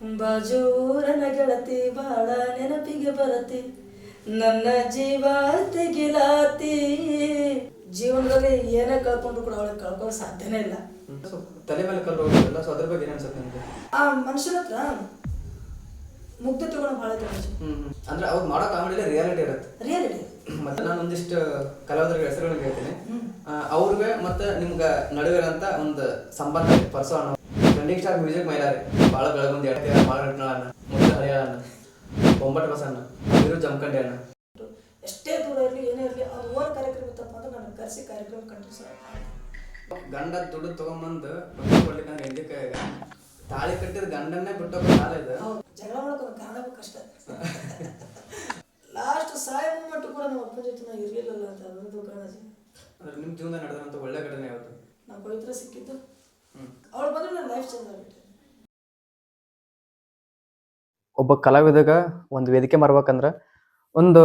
ಬಾಜೂರನ ಗೆಳತಿ ಬಾಳ ನೆನಪಿಗೆ ಬರತಿ ನನ್ನ ಜೀವ ತೆಗಿಲಾತಿ. ಜೀವನದಲ್ಲಿ ಏನೇ ಕಳ್ಕೊಂಡ್ರು ಕೂಡ ಅವಳಿಗೆ ಕಳ್ಕೊಳ್ಳೋ ಸಾಧ್ಯನೇ ಇಲ್ಲ. ಸೊ ತಲೆ ಮೇಲೆ ಕಲ್ಲು ಹೋಗೋದಿಲ್ಲ ಸೊ ಅದ್ರ ಬಗ್ಗೆ ಏನು ಅನ್ಸುತ್ತೆ ನಿಮಗೆ? ಆ ಮನುಷ್ಯನ ಹತ್ರ ಮುಗ್ಧ ತಗೊಂಡು ಭಾಳ ಹ್ಮ್. ಅಂದ್ರೆ ಅವ್ರು ಮಾಡೋ ಕಾಮಿಡಿಲಿ ರಿಯಾಲಿಟಿ ಇರುತ್ತೆ. ರಿಯಾಲಿಟಿ ಮತ್ತೆ ನಾನು ಒಂದಿಷ್ಟು ಕಲಾವಿದರ ಹೆಸರುಗಳನ್ನ ಹೇಳ್ತೀನಿ. ಅವ್ರಿಗೆ ಮತ್ತೆ ನಿಮ್ಗೆ ನಡುವೆ ಇರೋಂಥ ಒಂದು ಸಂಬಂಧ ಪರ್ಸೋಣ ಟ್ರೆಂಡಿಂಗ್ ಸ್ಟಾರ್ ಮ್ಯೂಸಿಕ್ ಮೈಲಾರಿ. ಭಾಳ ಬೆಳಗೊಂದು ಎಡ್ತೀರ ಭಾಳ ಅಣ್ಣ. ಮುದ್ದ ಹರಿಯಾಳಣ್ಣ ಬೊಂಬಟ್ ಬಸಣ್ಣ ವೀರು ಜಮಖಂಡಿ ಅಣ್ಣ. ಎಷ್ಟೇ ದೂರ ಇರಲಿ ಏನೇ ಇರಲಿ ಅವ್ರು ಓರ್ ಕಾರ್ಯಕ್ರಮ ಇತ್ತಪ್ಪ ಅಂದ್ರೆ ನನಗೆ ಕರೆಸಿ ಕಾರ್ಯಕ್ರಮ ಕಂಟಿನ್ಯೂಸ್ ಗಂಡ ದುಡ್ಡು ತಗೊಂಬಂದು ಬಟ್ಟೆ ಕೊಡ್ಲಿಕ್ಕೆ ಅಂದ್ರೆ ಹೆಂಗೆ ತಾಳಿ ಕಟ್ಟಿದ ಗಂಡನ್ನೇ ಬಿಟ್ಟು ಕಾಲ ಇದೆ. ಜಗಳ ಮಾಡ್ಕೊಂಡು ಕಾರಣ ಕಷ್ಟ ಲಾಸ್ಟ್ ಸಾಯೋ ಮಟ್ಟ ಕೂಡ ನಮ್ಮ ಅಪ್ಪನ ಜೊತೆ ನಾನು ಇರಲಿಲ್ಲಲ್ಲ ಅಂತ ಕಾಳಜಿ ಅಂದ್ರೆ ನಿಮ್ಮ ಜೀವನ ನಡೆದಂಥ ಒಳ್ಳೆ ಘಟನೆ ಯಾವುದು? ನಾವು ಪವಿತ್ರ ಸಿಕ್ಕಿದ್ದು. ಅವಳು ಬಂದ್ರೆ ನನ್ನ ಲೈಫ್ ಚೇಂಜ್ ಆಗ್ಬಿಟ್ಟೆ ಒಬ್ಬ ಕಲಾವಿದಗ ಒಂದು ವೇದಿಕೆ ಮಾಡ್ಬೇಕಂದ್ರ ಒಂದು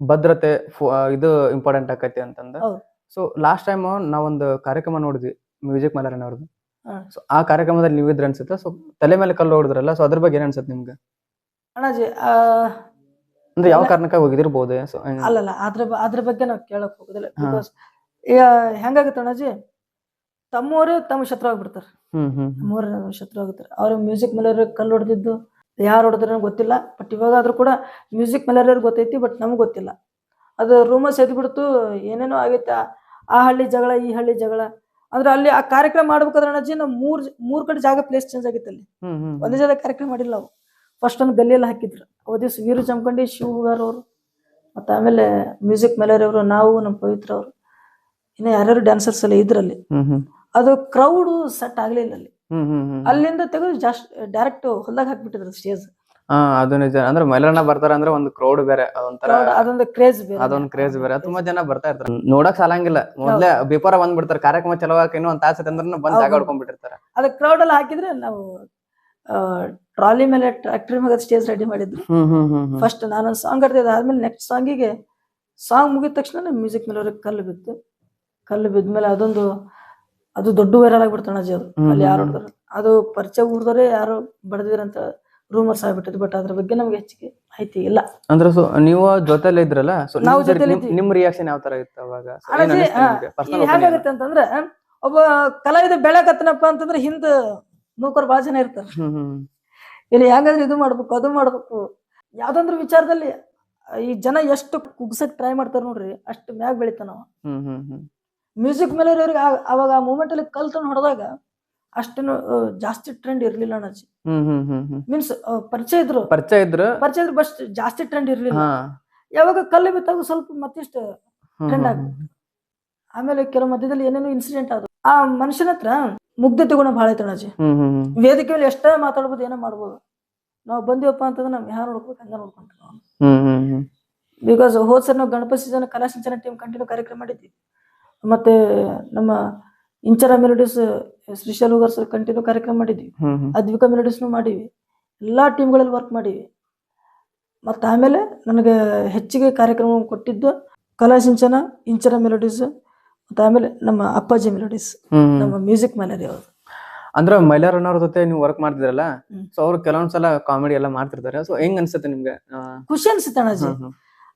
ಭದ್ರತೆ ಫೋ- ಆ, ಇದು ಇಂಪಾರ್ಟೆಂಟ್ ಆಕೈತಿ ಅಂತಂದ ಹೌದು. ಸೊ ಲಾಸ್ಟ್ ಟೈಮ್ ನಾವೊಂದು ಕಾರ್ಯಕ್ರಮ ನೋಡಿದ್ವಿ ಮ್ಯೂಸಿಕ್ ಮಲರನ್ ಅವ್ರದ್ದು ಹಾ. ಸೊ ಆ ಕಾರ್ಯಕ್ರಮದಲ್ಲಿ ನೀವು ಇದ್ರ ಅನ್ಸುತ್ತೆ ಸೊ ತಲೆ ಮೇಲೆ ಕಲ್ಲು ಹೊಡೆದ್ರಲ್ಲ ಸೊ ಅದ್ರ ಬಗ್ಗೆ ಏನ್ ಅನ್ಸುತ್ತೆ ನಿಮ್ಗೆ ಅಣ್ಣಾಜಿ ಆ, ಅಂದ್ರೆ ಯಾವ ಅಲ್ಲ. ಕಾರಣಕ್ಕೆ ಹೋಗಿದಿರ್ಬೋದು ಸೊ ಅಲ್ಲಲ್ಲ ಅದ್ರ ಬ- ಅದ್ರ ಬಗ್ಗೆ ನಾವು ಕೇಳಕ್ ಹೋಗುದಿಲ್ಲ. ಬಿಕಾಸ್ ಹೆಂಗಾಗುತ್ತೆ ಅಣ್ಣಾಜಿ ತಮ್ಮವರೇ ತಮ್ಮ ಶತ್ರು ಆಗ್ಬಿಡ್ತಾರೆ. ಹ್ಮ್ ಹ್ಮ್ ನಮ್ಮವರೇ ಶತ್ರು ಆಗುತ್ತಾರೆ ಅವ್ರ ಮ್ಯೂಸಿಕ್ ಮೇಲೆ ಕಲ್ಲು ಹೊಡೆದಿದ್ದು ಯಾರು ಹೊಡೆದ್ರೆ ಗೊತ್ತಿಲ್ಲ ಬಟ್ ಇವಾಗ ಆದ್ರೂ ಕೂಡ ಮ್ಯೂಸಿಕ್ ಮೇಲೆ ಗೊತ್ತೈತಿ ಬಟ್ ನಮ್ಗೆ ಗೊತ್ತಿಲ್ಲ. ಅದು ರೂಮರ್ಸ್ ಎದ್ಬಿಡ್ತು ಏನೇನೋ ಆಗೈತೆ ಆ- ಹಳ್ಳಿ ಜಗಳ ಈ ಹಳ್ಳಿ ಜಗಳ. ಅಂದ್ರೆ ಅಲ್ಲಿ ಆ ಕಾರ್ಯಕ್ರಮ ಮಾಡ್ಬೇಕಾದ್ರೆ ಅಣ್ಣಾಜಿ ನಾವು ಮೂರ್ ಮೂರ್ ಕಡೆ ಜಾಗ ಪ್ಲೇಸ್ ಚೇಂಜ್ ಆಗಿತ್ತು ಅಲ್ಲಿ. ಒಂದೇ ಜಾಗ ಕಾರ್ಯಕ್ರಮ ಮಾಡಿಲ್ಲ ನಾವು ಫಸ್ಟ್ ಒಂದು ಗಲ್ಲಿಯಲ್ಲಿ ಹಾಕಿದ್ರು. ಅವತ್ತು ದಿವಸ ವೀರು ಜಮಕಂಡಿ ಶಿವಗಾರ್ ಅವರು ಮತ್ತೆ ಆಮೇಲೆ ಮ್ಯೂಸಿಕ್ ಮೆಲರಿ ಅವರು ನಾವು ನಮ್ಮ ಪವಿತ್ರ ಅವರು. ಇನ್ನು ಯಾರ್ಯಾರು ಡ್ಯಾನ್ಸರ್ಸ್ ಎಲ್ಲ ಇದ್ರಲ್ಲಿ. ಅದು ಕ್ರೌಡ್ ಸೆಟ್ ಆಗ್ಲಿಲ್ಲ ಅಲ್ಲಿ. ಅಲ್ಲಿಂದ ತೆಗೆದು ಜಾಸ್ಟ್ ಡೈರೆಕ್ಟ್ ಹೊಲ್ದಾಗ ಹಾಕ್ಬಿಟ್ಟಿದ್ರು ಸ್ಟೇಜ್ ಹಾ ಅದು ನಿಜ. ಅಂದ್ರೆ ಮೈಲಣ್ಣ ಬರ್ತಾರ ಅಂದ್ರೆ ಒಂದು ಕ್ರೌಡ್ ಬೇರೆ ಅದೊಂಥರ ಅದೊಂದು ಕ್ರೇಜ್ ಬೇರೆ. ಅದೊಂದು ಕ್ರೇಜ್ ಬೇರೆ. ತುಂಬಾ ಜನ ಬರ್ತಾ ಇರ್ತಾರೆ ನೋಡಕ್ ಸಾಲಂಗಿಲ್ಲ ಮೊದ್ಲೇ ಬಿಫೋರ್ ಬಂದ್ಬಿಡ್ತಾರೆ. ಕಾರ್ಯಕ್ರಮ ಚಲೋ ಇನ್ನೂ ಒಂದ್ ತಾಸ ಅಂದ್ರೆ ಬಂದ್ ಜಾಗ. ಹೊಡ್ಕೊಂಡ್ಬಿಟ್ಟಿರ್ತಾರೆ. ಅದು ಕ್ರೌಡ್ ಅಲ್ಲಿ ಹಾಕಿದ್ರೆ ನಾವು ಟ್ರಾಲಿ ಮೇಲೆ ಟ್ರ್ಯಾಕ್ಟರ್ ಮೇಲೆ ಸ್ಟೇಜ್ ರೆಡಿ ಮಾಡಿದ್ರು. ಫಸ್ಟ್ ನಾನೊಂದು ಸಾಂಗ್ ಆಡ್ತಿದ್ದೆ ಆದ್ಮೇಲೆ ನೆಕ್ಸ್ಟ್ ಸಾಂಗಿಗೆ ಸಾಂಗ್ ಮುಗಿದ ತಕ್ಷಣ ಮ್ಯೂಸಿಕ್ ಮೇಲೆ ಅವ್ರಿಗೆ ಕಲ್ಲು ಬಿತ್ತು. ಕಲ್ಲು ಬಿದ್ಮೇಲೆ ಅದೊಂದು ಅದು ದೊಡ್ಡ ವೈರಲ್ ಆಗ್ಬಿಡ್ತು ಅಣ್ಣಾಜಿ ಅದು. ಅಲ್ಲಿ ಯಾರು ಹೊಡೆದ್ರು. ಅದು ಪರಿಚಯ ಊರ್ದವ್ರೆ ಯಾರು ಬಡದಿರ ಅಂತ ರೂಮರ್ಸ್ ಆಗ್ಬಿಟ್ಟಿದ್ ಬಟ್ ಅದ್ರ ಬಗ್ಗೆ ನಮ್ಗೆ ಹೆಚ್ಚಿಗೆ ಮಾಹಿತಿ ಇಲ್ಲ. ಅಂದ್ರೆ ಸೊ ನೀವು ಜೊತೆಲೆ ಇದ್ರಲ್ಲ ಸೊ ನಾವು ಜೊತೆಲಿ ಇದ್ವಿ. ನಿಮ್ ರಿಯಾಕ್ಷನ್ ಯಾವ ತರ ಇತ್ತು ಅವಾಗ? So, ಏನ್ ಅಣ್ಣಾಜಿ ಅನಿಸ್ತು ನಿಮ್ಗೆ? Personal opinion. ಹೇಗಾಗುತ್ತೆ ಅಂತಂದ್ರೆ ಒಬ್ಬ ಕಲಾವಿದ ಬೆಳಕತ್ತನಪ್ಪ ಅಂತಂದ್ರೆ ಹಿಂದ ನೌಕರ್ ಬಹಳ ಜನ ಇರ್ತಾರೆ. ಹ್ಮ್ ಹ್ಮ್. ಇಲ್ಲಿ ಹೆಂಗಾದ್ರೆ ಇದು ಮಾಡ್ಬೇಕು ಅದು ಮಾಡ್ಬೇಕು. ಯಾವ್ದಂದ್ರ ವಿಚಾರದಲ್ಲಿ ಈ ಜನ ಎಷ್ಟು ಕುಗ್ಸಕ್ ಟ್ರೈ ಮಾಡ್ತಾರ ನೋಡ್ರಿ ಅಷ್ಟು ಮ್ಯಾಗ್ ಬೆಳಿತಾನ ನಾವು. ಹ್ಮ್ ಹ್ಮ್ ಹ್ಮ್. ಮ್ಯೂಸಿಕ್ ಮೇಲೆ ಇರೋರಿಗೆ ಅವಾಗ ಆ ಮೂಮೆಂಟ್ ಅಲ್ಲಿ ಕಲ್ ತಂದು ಹೊಡೆದಾಗ ಅಷ್ಟೇನು ಜಾಸ್ತಿ ಟ್ರೆಂಡ್ ಇರ್ಲಿಲ್ಲ ಅಣ್ಣಾಜಿ. ಮೀನ್ಸ್ ಪರಿಚಯ ಇದ್ರು. ಪರಿಚಯ ಇದ್ರು? ಪರಿಚಯ ಇದ್ರು ಬಸ್ ಜಾಸ್ತಿ ಟ್ರೆಂಡ್ ಇರ್ಲಿಲ್ಲ. ಯಾವಾಗ ಕಲ್ಲು ಬಿತ್ತಾಗ ಸ್ವಲ್ಪ ಮತ್ತಿಷ್ಟು ಟ್ರೆಂಡ್ ಆಗ ಆಮೇಲೆ ಕೆಲವು ಮಧ್ಯದಲ್ಲಿ ಏನೇನೋ ಇನ್ಸಿಡೆಂಟ್ ಆದ್ರು. ಆ ಮನುಷ್ಯನ ಹತ್ರ ಮುಗ್ಧತೆ ಗುಣ ಬಹಳ ಐತೆ ಅಣ್ಣಾಜಿ. ವೇದಿಕೆ ಮೇಲೆ ಎಷ್ಟೇ ಮಾತಾಡ್ಬೋದು ಏನೋ ಮಾಡ್ಬೋದು. ನಾವು ಬಂದಿವಪ್ಪ ಅಂತಂದ್ರೆ ನಾವು ಯಾರು ನೋಡ್ಬೇಕು ಹಂಗ ನೋಡ್ಕೊಂಡ್ರು ಬಿಕಾಸ್ ಹೋದ್ ಸರ್ ನಾವು ಗಣಪತಿ ಜನ ಕಲಾ ಸಿಂಚನ ಟೀಮ್ ಕಂಟಿನ್ಯೂ ಕಾರ್ಯಕ್ರಮ ಮಾಡಿದ್ವಿ. ಮತ್ತೆ ನಮ್ಮ Inchara melodies Shrishal Hogar sir continue ಕಾರ್ಯಕ್ರಮ ಮಾಡಿದ್ವಿ. ಅದ್ವಿಕಾ ಮೆಲೋಡಿಸ್ ಅದ್ವಿಕಾ ಮೆಲೋಡಿಸ್ನು ಮಾಡೀವಿ ಎಲ್ಲ ಟೀಮ್ಗಳಲ್ಲಿ ವರ್ಕ್ ಮಾಡಿವಿ ಮತ್ತು ಆಮೇಲೆ ನನಗೆ ಹೆಚ್ಚಿಗೆ ಕಾರ್ಯಕ್ರಮ ಕೊಟ್ಟಿದ್ದು ಕಲಾ ಸಿಂಚನ ಇಂಚರ ಮೆಲೋಡಿಸ್ ಮತ್ತು ಆಮೇಲೆ ನಮ್ಮ ಅಪ್ಪಾಜಿ ಮೆಲೋಡಿಸ್. ನಮ್ಮ ಮ್ಯೂಸಿಕ್ ಮ್ಯಾನರಿ ಅವರು. ಅಂದ್ರೆ ಮೈಲಾರಣ್ಣ ಅವ್ರ ಜೊತೆ ನೀವು ವರ್ಕ್ ಮಾಡ್ತಿದ್ರಲ್ಲ. ಸೊ ಅವ್ರು ಕೆಲವೊಂದ್ಸಲ ಕಾಮಿಡಿ ಎಲ್ಲ ಮಾಡ್ತಿರ್ತಾರೆ. ಸೊ ಹೆಂಗ್ ಅನ್ಸುತ್ತೆ ನಿಮ್ಗೆ? ಖುಷಿ ಅನ್ಸುತ್ತೆ ಅಣ್ಣಾಜಿ.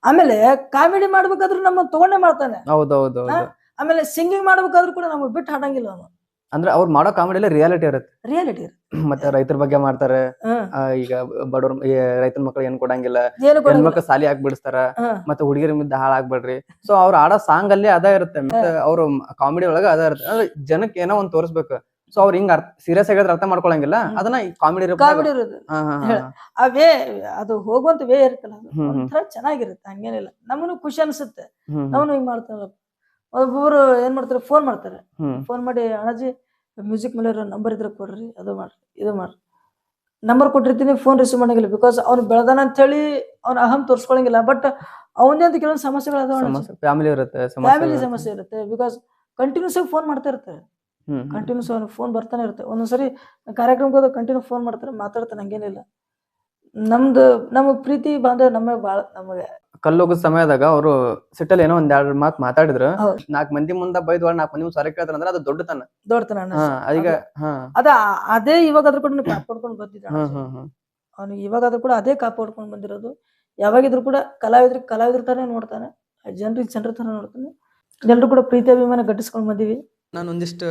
ಆಮೇಲೆ ಕಾಮಿಡಿ ಮಾಡ್ಬೇಕಾದ್ರೂ ನಮ್ಮ ತಗೊಂಡೇ ಮಾಡ್ತಾನೆ. ಹೌದೌದು ಹೌದ್ ಹೌದು ಆಮೇಲೆ ಸಿಂಗಿಂಗ್ ಮಾಡ್ಬೇಕಾದ್ರೂ ಕೂಡ ನಮಗೆ ಬಿಟ್ಟು ಹಾಡಂಗಿಲ್ಲ ಅವನು. ಅಂದ್ರೆ ಅವ್ರು ಮಾಡೋ ಕಾಮಿಡಿ ಎಲ್ಲ ರಿಯಾಲಿಟಿ ಇರುತ್ತೆ. ರಿಯಾಲಿಟಿ ಮತ್ತೆ ರೈತರ ಬಗ್ಗೆ ಮಾಡ್ತಾರೆ. ಆ, ಈಗ ಬಡವ್ರ ರೈತನ ಮಕ್ಳು ಏನ್ ಕೊಡಂಗಿಲ್ಲ. ಏನು ಕೊಡಂಗಿಲ್ಲ. ಹೆಣ್ಮಕ್ಳು ಸಾಲಿ ಹಾಕ್ಬಿಡಿಸ್ತಾರ. ಮತ್ತೆ ಹುಡುಗಿರ ಮಿದ್ದ ಹಾಳಾಗ್ಬೇಡ್ರಿ ಸೊ ಅವ್ರ ಆಡೋ ಸಾಂಗ್ ಅಲ್ಲಿ ಅದ ಇರುತ್ತೆ. ಮತ್ತೆ ಅವ್ರ ಕಾಮಿಡಿ ಒಳಗ ಅದ ಇರುತ್ತೆ. ಅಂದ್ರೆ ಜನಕ್ಕೆ ಏನೋ ಒಂದ್ ತೋರಿಸ್ಬೇಕು. ಸೊ ಅವ್ರ ಹಿಂಗ್ ಸೀರಿಯಸ್ ಆಗಿದ್ರೆ ಅರ್ಥ ಮಾಡ್ಕೊಳಂಗಿಲ್ಲ. ಅದನ್ನ ಕಾಮಿಡಿ ಕಾಮಿಡಿ ಇರೋದು. ಆ ವೇ ಅದು ಹೋಗುವಂತ ವೇ ಇರುತ್ತಲ್ಲ ಅದು. ಒಂಥರ ಚೆನ್ನಾಗಿರುತ್ತೆ ಹಂಗೇನಿಲ್ಲ. ನಮಗೂ ಖುಷಿ ಅನ್ಸುತ್ತೆ. ನಾವು ಹಿಂಗ್ ಮಾಡ್ತಾರ ಒಬ್ಬೊಬ್ರು ಏನ್ ಮಾಡ್ತಾರೆ ಫೋನ್ ಮಾಡ್ತಾರೆ. ಫೋನ್ ಮಾಡಿ ಅಣ್ಣಾಜಿ ಮ್ಯೂಸಿಕ್ ಮೇಲೆ ನಂಬರ್ ಇದ್ರೆ ಕೊಡ್ರಿ ಅದು ಮಾಡ್ರಿ ಇದು ಮಾಡ್ರಿ. ನಂಬರ್ ಕೊಟ್ಟಿರ್ತೀನಿ ಫೋನ್ ರಿಸೀವ್ ಮಾಡಂಗಿಲ್ಲ ಬಿಕಾಸ್ ಅವ್ನು ಬೆಳೆದಾನ ಅಂತ ಹೇಳಿ ಅವ್ನ ಅಹಂ ತೋರ್ಸ್ಕೊಳಂಗಿಲ್ಲ. ಬಟ್ ಅವನೇ ಅಂತ ಕೆಲವೊಂದು ಸಮಸ್ಯೆಗಳು ಅದಾವ ಫ್ಯಾಮಿಲಿ ಇರುತ್ತೆ ಫ್ಯಾಮಿಲಿ ಸಮಸ್ಯೆ ಸಮಸ್ಯೆ ಇರುತ್ತೆ ಬಿಕಾಸ್ ಕಂಟಿನ್ಯೂಸ್ ಆಗಿ ಫೋನ್ ಮಾಡ್ತಾ ಇರ್ತಾರೆ. ಹ್ಮ್ ಹ್ಮ್. ಕಂಟಿನ್ಯೂಸ್ ಅವ್ನು ಫೋನ್ ಬರ್ತಾನೆ ಇರುತ್ತೆ. ಒಂದೊಂದ್ಸರಿ ಕಾರ್ಯಕ್ರಮಕ್ಕೆ ಹೋದಾಗ ಕಂಟಿನ್ಯೂ ಫೋನ್ ಮಾಡ್ತಾರೆ ಮಾತಾಡ್ತಾನೆ ಹಂಗೇನಿಲ್ಲ. ನಮ್ದು ನಮ್ಮ ಪ್ರೀತಿ ಬಾಂಧವ್ಯ ನಮಗೆ ಭಾಳ ನಮಗೆ ಕಲ್ಲೋಗೋ ಸಮಯದಾಗ ಅವರು ಸಿಟ್ಟಲ್ ಏನೋ ಒಂದ್ ಎರಡ್ ಮಾತು ಮಾತಾಡಿದ್ರು. ಹೌದು. ನಾಲ್ಕ್ ಮಂದಿ ಮುಂದ ಬೈದ್ ಒಳಗ್ ನಾಲ್ಕ್ ಮಂದಿ ಮುಂದ್ ಸರಿ ಕೇಳ್ತಾರ ಅಂದ್ರೆ ಅದು ದೊಡ್ಡತನ. ದೊಡ್ಡತನ ಈಗ ಹಾ ಅದೀಗ ಹಾ. ಅದ ಅದೇ ಇವಾಗ ಅದ್ರ ಕೂಡ ಕಾಪಾಡ್ಕೊಂಡು ಬಂದಿದ್ದ ಹ್ಮ್ ಹ್ಮ್ ಇವಾಗ ಅದ್ರ ಕೂಡ ಅದೇ ಕಾಪಾಡ್ಕೊಂಡು ಬಂದಿರೋದು. ಯಾವಾಗಿದ್ರು ಕೂಡ ಕಲಾವಿದ್ರ ಕಲಾವಿದ್ರ ತರ ನೋಡ್ತಾನೆ. ಜನರಿಗೆ ಜನರ ತರ ನೋಡ್ತಾನೆ. ಎಲ್ರು ಕೂಡ ಪ್ರೀತಿ ಅಭಿಮಾನ ಗಟ್ಟಿಸ್ಕೊಂಡ್ ಬಂದೀವಿ. ನಾನು ಒಂದಿಷ್ಟು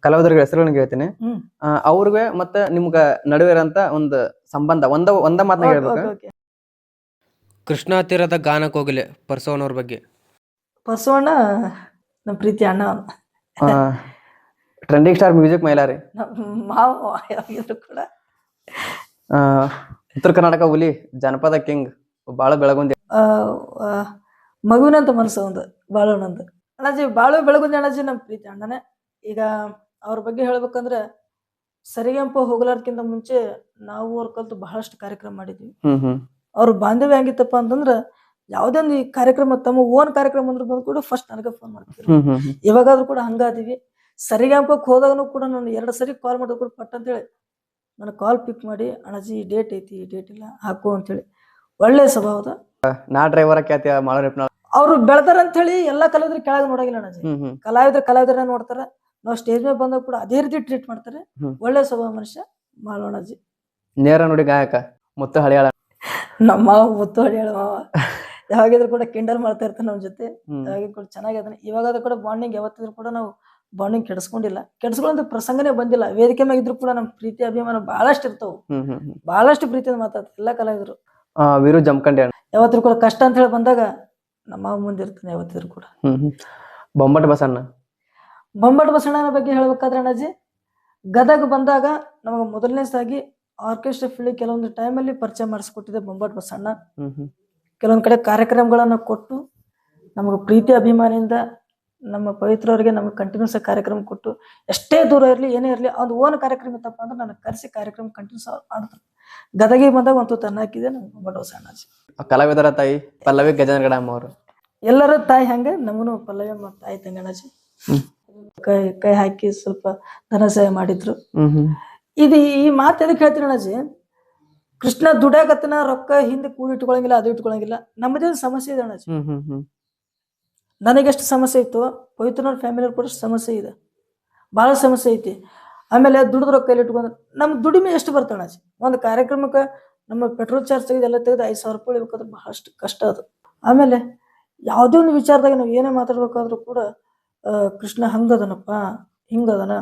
ಕಲಾವಿದರ ಹೆಸರುಗಳನ್ನ ಹೇಳ್ತೀನಿ. ಹ್ಮ್. ಆ, ಅವ್ರಿಗೆ ಮತ್ತೆ ನಿಮ್ಗ ನಡುವೆ ಇರೋಂತ ಒಂದು ಸಂಬಂಧ ಒಂದ ಒಂದ ಮಾತನ ಹೇಳ್ಬೇಕು? Okay, okay. ಕೃಷ್ಣಾ ತೀರದ ಹೋಗಲಿ ಪರ್ಸೋನವ್ರ ಬಗ್ಗೆ. ಬಸವಣ್ಣ ನಮ್ಮ ಪ್ರೀತಿ ಅಣ್ಣ ಅವ್ನು. Trending star music Mailari. ನಮ್ಮ ಮಾವ ಯಾವಾಗಿದ್ರು ಕೂಡ. ಆ, ಉತ್ತರ ಕರ್ನಾಟಕ ಹುಲಿ ಜನಪದ ಕಿಂಗ್ ಬಾಳ ಬೆಳಗುಂದಿ. ಆ, ಆ, ಮಗುವಿನಂತ ಮನಸ್ಸು ಒಂದು ಬಾಳೋಣಂದು ಅಣ್ಣಾಜಿ ಬಾಳು ಬೆಳಗುಂದಿ ಅಣ್ಣಾಜಿ ನಮ್ಮ ಪ್ರೀತಿ ಅಣ್ಣನೇ. ಈಗ ಅವ್ರ ಬಗ್ಗೆ ಹೇಳ್ಬೇಕಂದ್ರೆ ಸರಿಗಂಪ ಹೋಗಲಾರ್ದಕ್ಕಿಂತ ಮುಂಚೆ ನಾವು ಅವ್ರ ಕಲ್ತು ಬಹಳಷ್ಟು ಕಾರ್ಯಕ್ರಮ ಮಾಡಿದ್ವಿ. ಹ್ಮ್ ಹ್ಮ್. ಅವ್ರ ಬಾಂಧವ್ಯ ಹೆಂಗಿತ್ತಪ್ಪ ಅಂತಂದ್ರ ಯಾವುದೇ ಒಂದು ಈ ಕಾರ್ಯಕ್ರಮ ತಮ್ಮ ಓನ್ ಕಾರ್ಯಕ್ರಮ ಅಂದ್ರೆ ಬಂದು ಕೂಡ ಫಸ್ಟ್ ನನಗೆ ಫೋನ್ ಹ್ಮ್ ಇವಾಗಾದ್ರೂ ಕೂಡ ಹಂಗಾದೀವಿ ಸರಿಗಂಪಕ್ಕೆ ಹೋದಾಗನು ಕೂಡ ನಾನು ಎರಡು ಸರಿ ಕಾಲ್ ಮಾಡಿದ್ರು ಕೂಡ ಪಟ್ ಅಂತೇಳಿ ನನ್ನ ಕಾಲ್ ಪಿಕ್ ಮಾಡಿ ಅಣ್ಣಾಜಿ ಡೇಟ್ ಐತಿ ಈ ಡೇಟ್ ಇಲ್ಲ ಹಾಕು ಅಂತೇಳಿ. ಒಳ್ಳೆ ಸ್ವಭಾವದ ನಾ ಡ್ರೈವರ್ ಖ್ಯಾತಿ ಅವ್ರು ಬೆಳ್ದಾರ ಅಂತ ಹೇಳಿ ಎಲ್ಲಾ ಕಲಾವಿದ್ರು ಕೆಳಗೆ ನೋಡಂಗಿಲ್ಲ ಅಣ್ಣಾಜಿ. ಹ್ಮ್ ಕಲಾವಿದ್ರ ಕಲಾವಿದ್ರ ನೋಡ್ತಾರ. ನಾವು ಸ್ಟೇಜ್ ಮೇಲೆ ಬಂದಾಗ ಕೂಡ ಅದೇ ರೀತಿ ಟ್ರೀಟ್ ಮಾಡ್ತಾರೆ. ಒಳ್ಳೆ ಸ್ವಭಾವ ಮನುಷ್ಯ ಮಾಳೋಣಜಿ ನೇರ ನೋಡಿ ಗಾಯಕ ಮುತ್ತು ಹಳಿಯಾಳ. ನಮ್ಮ ಮಾವ ಮುತ್ತು ಹೇಳ ಮಾವ ಯಾವಾಗಿದ್ರು ಕೂಡ ಕಿಂಡಲ್ ಮಾಡ್ತಾ ಇರ್ತಾನೆ ನಮ್ಮ ಜೊತೆ. ಕೂಡ ಯಾವಾಗ ಕೂಡ ಚೆನ್ನಾಗಿದ್ದಾನೆ. ಇವಾಗಾದ್ರೂ ಕೂಡ ಬಾಂಡಿಂಗ್ ಯಾವತ್ತಿದ್ರು ಕೂಡ ನಾವು ಬಾಂಡಿಂಗ್ ಕೆಡಿಸ್ಕೊಂಡಿಲ್ಲ. ಕೆಡಿಸ್ಕೊಳ್ಳೋ ಪ್ರಸಂಗನೇ ಬಂದಿಲ್ಲ. ವೇದಿಕೆ ಮ್ಯಾಗ ಇದ್ರು ಕೂಡ ನಮ್ಮ ಪ್ರೀತಿ ಅಭಿಮಾನ ಬಹಳಷ್ಟು ಇರ್ತಾವ. ಬಹಳಷ್ಟು ಪ್ರೀತಿಯಿಂದ ಮಾತಾಡ್ತಾರೆ ಎಲ್ಲ ಕಲಾವಿದರು. ವೀರು ಅಣ್ಣ. ಯಾವತ್ತಿದ್ರು ಕೂಡ ಕಷ್ಟ ಅಂತ ಹೇಳಿ ಬಂದಾಗ ನಮ್ಮ ಮಾವ ಮುಂದೆ ಇರ್ತಾನೆ ಯಾವತ್ತಿದ್ರು ಕೂಡ. ಬೊಂಬಟ್ ಬಸಣ್ಣ. ಬೊಂಬಟ್ ಬಸಣ್ಣನ ಬಗ್ಗೆ ಹೇಳ್ಬೇಕಾದ್ರೆ ಅಣ್ಣಾಜಿ ಗದಗ ಬಂದಾಗ ನಮಗೆ ಮೊದಲನೇದಾಗಿ ಆರ್ಕೆಸ್ಟ್ರಾ ಫೀಲ್ಡ್ ಕೆಲವೊಂದು ಟೈಮಲ್ಲಿ ಪರಿಚಯ ಮಾಡಿಸ್ಕೊಟ್ಟಿದೆ ಬೊಂಬಾಟ್ ಬಸಣ್ಣ. ಕೆಲವೊಂದು ಕಡೆ ಕಾರ್ಯಕ್ರಮಗಳನ್ನು ಕೊಟ್ಟು ನಮಗೆ ಪ್ರೀತಿ ಅಭಿಮಾನಿಯಿಂದ ನಮ್ಮ ಪವಿತ್ರವರಿಗೆ ನಮಗೆ ಕಂಟಿನ್ಯೂಸ್ ಕಾರ್ಯಕ್ರಮ ಕೊಟ್ಟು ಎಷ್ಟೇ ದೂರ ಇರಲಿ ಏನೇ ಇರಲಿ ಅದು ಓನ್ ಕಾರ್ಯಕ್ರಮ ಇತ್ತಪ್ಪ ಅಂದ್ರೆ ನನಗೆ ಕರೆಸಿ ಕಾರ್ಯಕ್ರಮ ಕಂಟಿನ್ಯೂಸ್ ಮಾಡ್ತಾರೆ ಗದಗಿ ಬಂದಾಗ ಒಂದು ತನ್ನ ಹಾಕಿದೆ ನಮ್ಗೆ ಬೊಂಬಾಟ್ ಬಸಣ್ಣಾಜಿ. ಕಲಾವಿದರ ತಾಯಿ ಪಲ್ಲವಿ ಗಜನಗಡ ಅಮ್ಮ ಅವರು ಎಲ್ಲರ ತಾಯಿ ಹಂಗೆ ನಮಗೂ ಪಲ್ಲವಿ ಅಮ್ಮ ತಾಯಿ ತಂಗಣಾಜಿ ಕೈ ಕೈ ಹಾಕಿ ಸ್ವಲ್ಪ ಧನ ಸಹಾಯ ಮಾಡಿದ್ರು ಇದು ಈ ಮಾತು ಎದಕ್ಕೆ ಹೇಳ್ತೀನಿ ಅಣ್ಣಾಜಿ? ಕೃಷ್ಣ ದುಡ್ಯಾಕತ್ತನ ರೊಕ್ಕ ಹಿಂದೆ ಕೂಡಿ ಇಟ್ಕೊಳಂಗಿಲ್ಲ ಅದು ಇಟ್ಕೊಳಂಗಿಲ್ಲ. ನಮ್ಮದೇ ಒಂದು ಸಮಸ್ಯೆ ಇದೆ ಅಣ್ಣಾಜಿ. ನನಗೆಷ್ಟು ಸಮಸ್ಯೆ ಇತ್ತು ಪವಿತ್ರನವ್ರ ಫ್ಯಾಮಿಲಿ ಕೂಡ ಸಮಸ್ಯೆ ಇದೆ. ಭಾಳ ಸಮಸ್ಯೆ ಐತಿ. ಆಮೇಲೆ ದುಡಿದ ರೊಕ್ಕ ಎಲ್ಲಿ ಇಟ್ಕೊಂಡ್ರೆ? ನಮ್ಮ ದುಡಿಮೆ ಎಷ್ಟು ಬರ್ತಾ ಅಣ್ಣಾಜಿ? ಒಂದು ಕಾರ್ಯಕ್ರಮಕ್ಕೆ ನಮ್ಮ ಪೆಟ್ರೋಲ್ ಚಾರ್ಜ್ ತೆಗೆದು ಎಲ್ಲ ತೆಗೆದು ಐದು ಸಾವಿರ ರೂಪಾಯಿ ಇಳ್ಬೇಕಾದ್ರೆ ಬಹಳಷ್ಟು ಕಷ್ಟ ಅದು. ಆಮೇಲೆ ಯಾವುದೇ ಒಂದು ವಿಚಾರದಾಗ ನಾವು ಏನೇ ಮಾತಾಡ್ಬೇಕಾದ್ರೂ ಕೂಡ ಕೃಷ್ಣ ಹಂಗದನಪ್ಪ ಹಿಂಗದನ.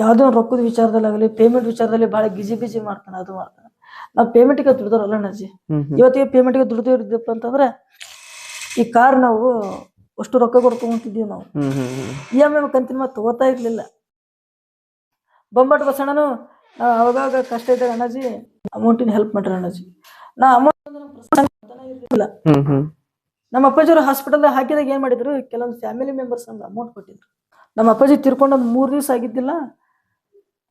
ಯಾವುದೇ ರೊಕ್ಕದ ವಿಚಾರದಲ್ಲಾಗಲಿ ಪೇಮೆಂಟ್ ವಿಚಾರದಲ್ಲಿ ಬಹಳ ಗಿಜಿ ಬಿಜಿ ಮಾಡ್ತಾನೆ ಅದು ಮಾಡ್ತಾನೆ. ನಾವು ಪೇಮೆಂಟಿಗೆ ದುಡ್ದವ್ರಲ್ಲ ಅಣ್ಣಾಜಿ. ಇವತ್ತಿಗೆ ಪೇಮೆಂಟ್ಗೆ ದುಡ್ದು ಇರಿದ್ದಪ್ಪ ಅಂತಂದ್ರೆ ಈ ಕಾರ್ ನಾವು ಅಷ್ಟು ರೊಕ್ಕ ಕೊಡ್ಕೊಂತಿದ್ದೀವಿ ನಾವು. ಇ ಎಂ ಐ ಕಂತಿನ ಮತ್ತೆ ತಗೋತಾ ಇರ್ಲಿಲ್ಲ. ಬೊಂಬಾಟ್ ಬಸಣ್ಣನು ಅವಾಗ ಕಷ್ಟ ಇದ್ದಾಗ ಅಣ್ಣಾಜಿ ಅಮೌಂಟಿನ ಹೆಲ್ಪ್ ಮಾಡ್ರಿ ಅಣ್ಣಾಜಿ. ನಾ ಅಮೌಂಟ್ ಇಲ್ಲ ನಮ್ಮ ಅಪ್ಪಾಜಿಯವರು ಹಾಸ್ಪಿಟಲ್ ಹಾಕಿದಾಗ ಏನ್ ಮಾಡಿದ್ರು ಕೆಲವೊಂದು ಫ್ಯಾಮಿಲಿ ಮೆಂಬರ್ಸ್ ನಮ್ಗೆ ಅಮೌಂಟ್ ಕೊಟ್ಟಿದ್ರು. ನಮ್ಮ ಅಪ್ಪಾಜಿ ತಿರ್ಕೊಂಡು ಒಂದು ಮೂರು ದಿವಸ ಆಗಿದ್ದಿಲ್ಲ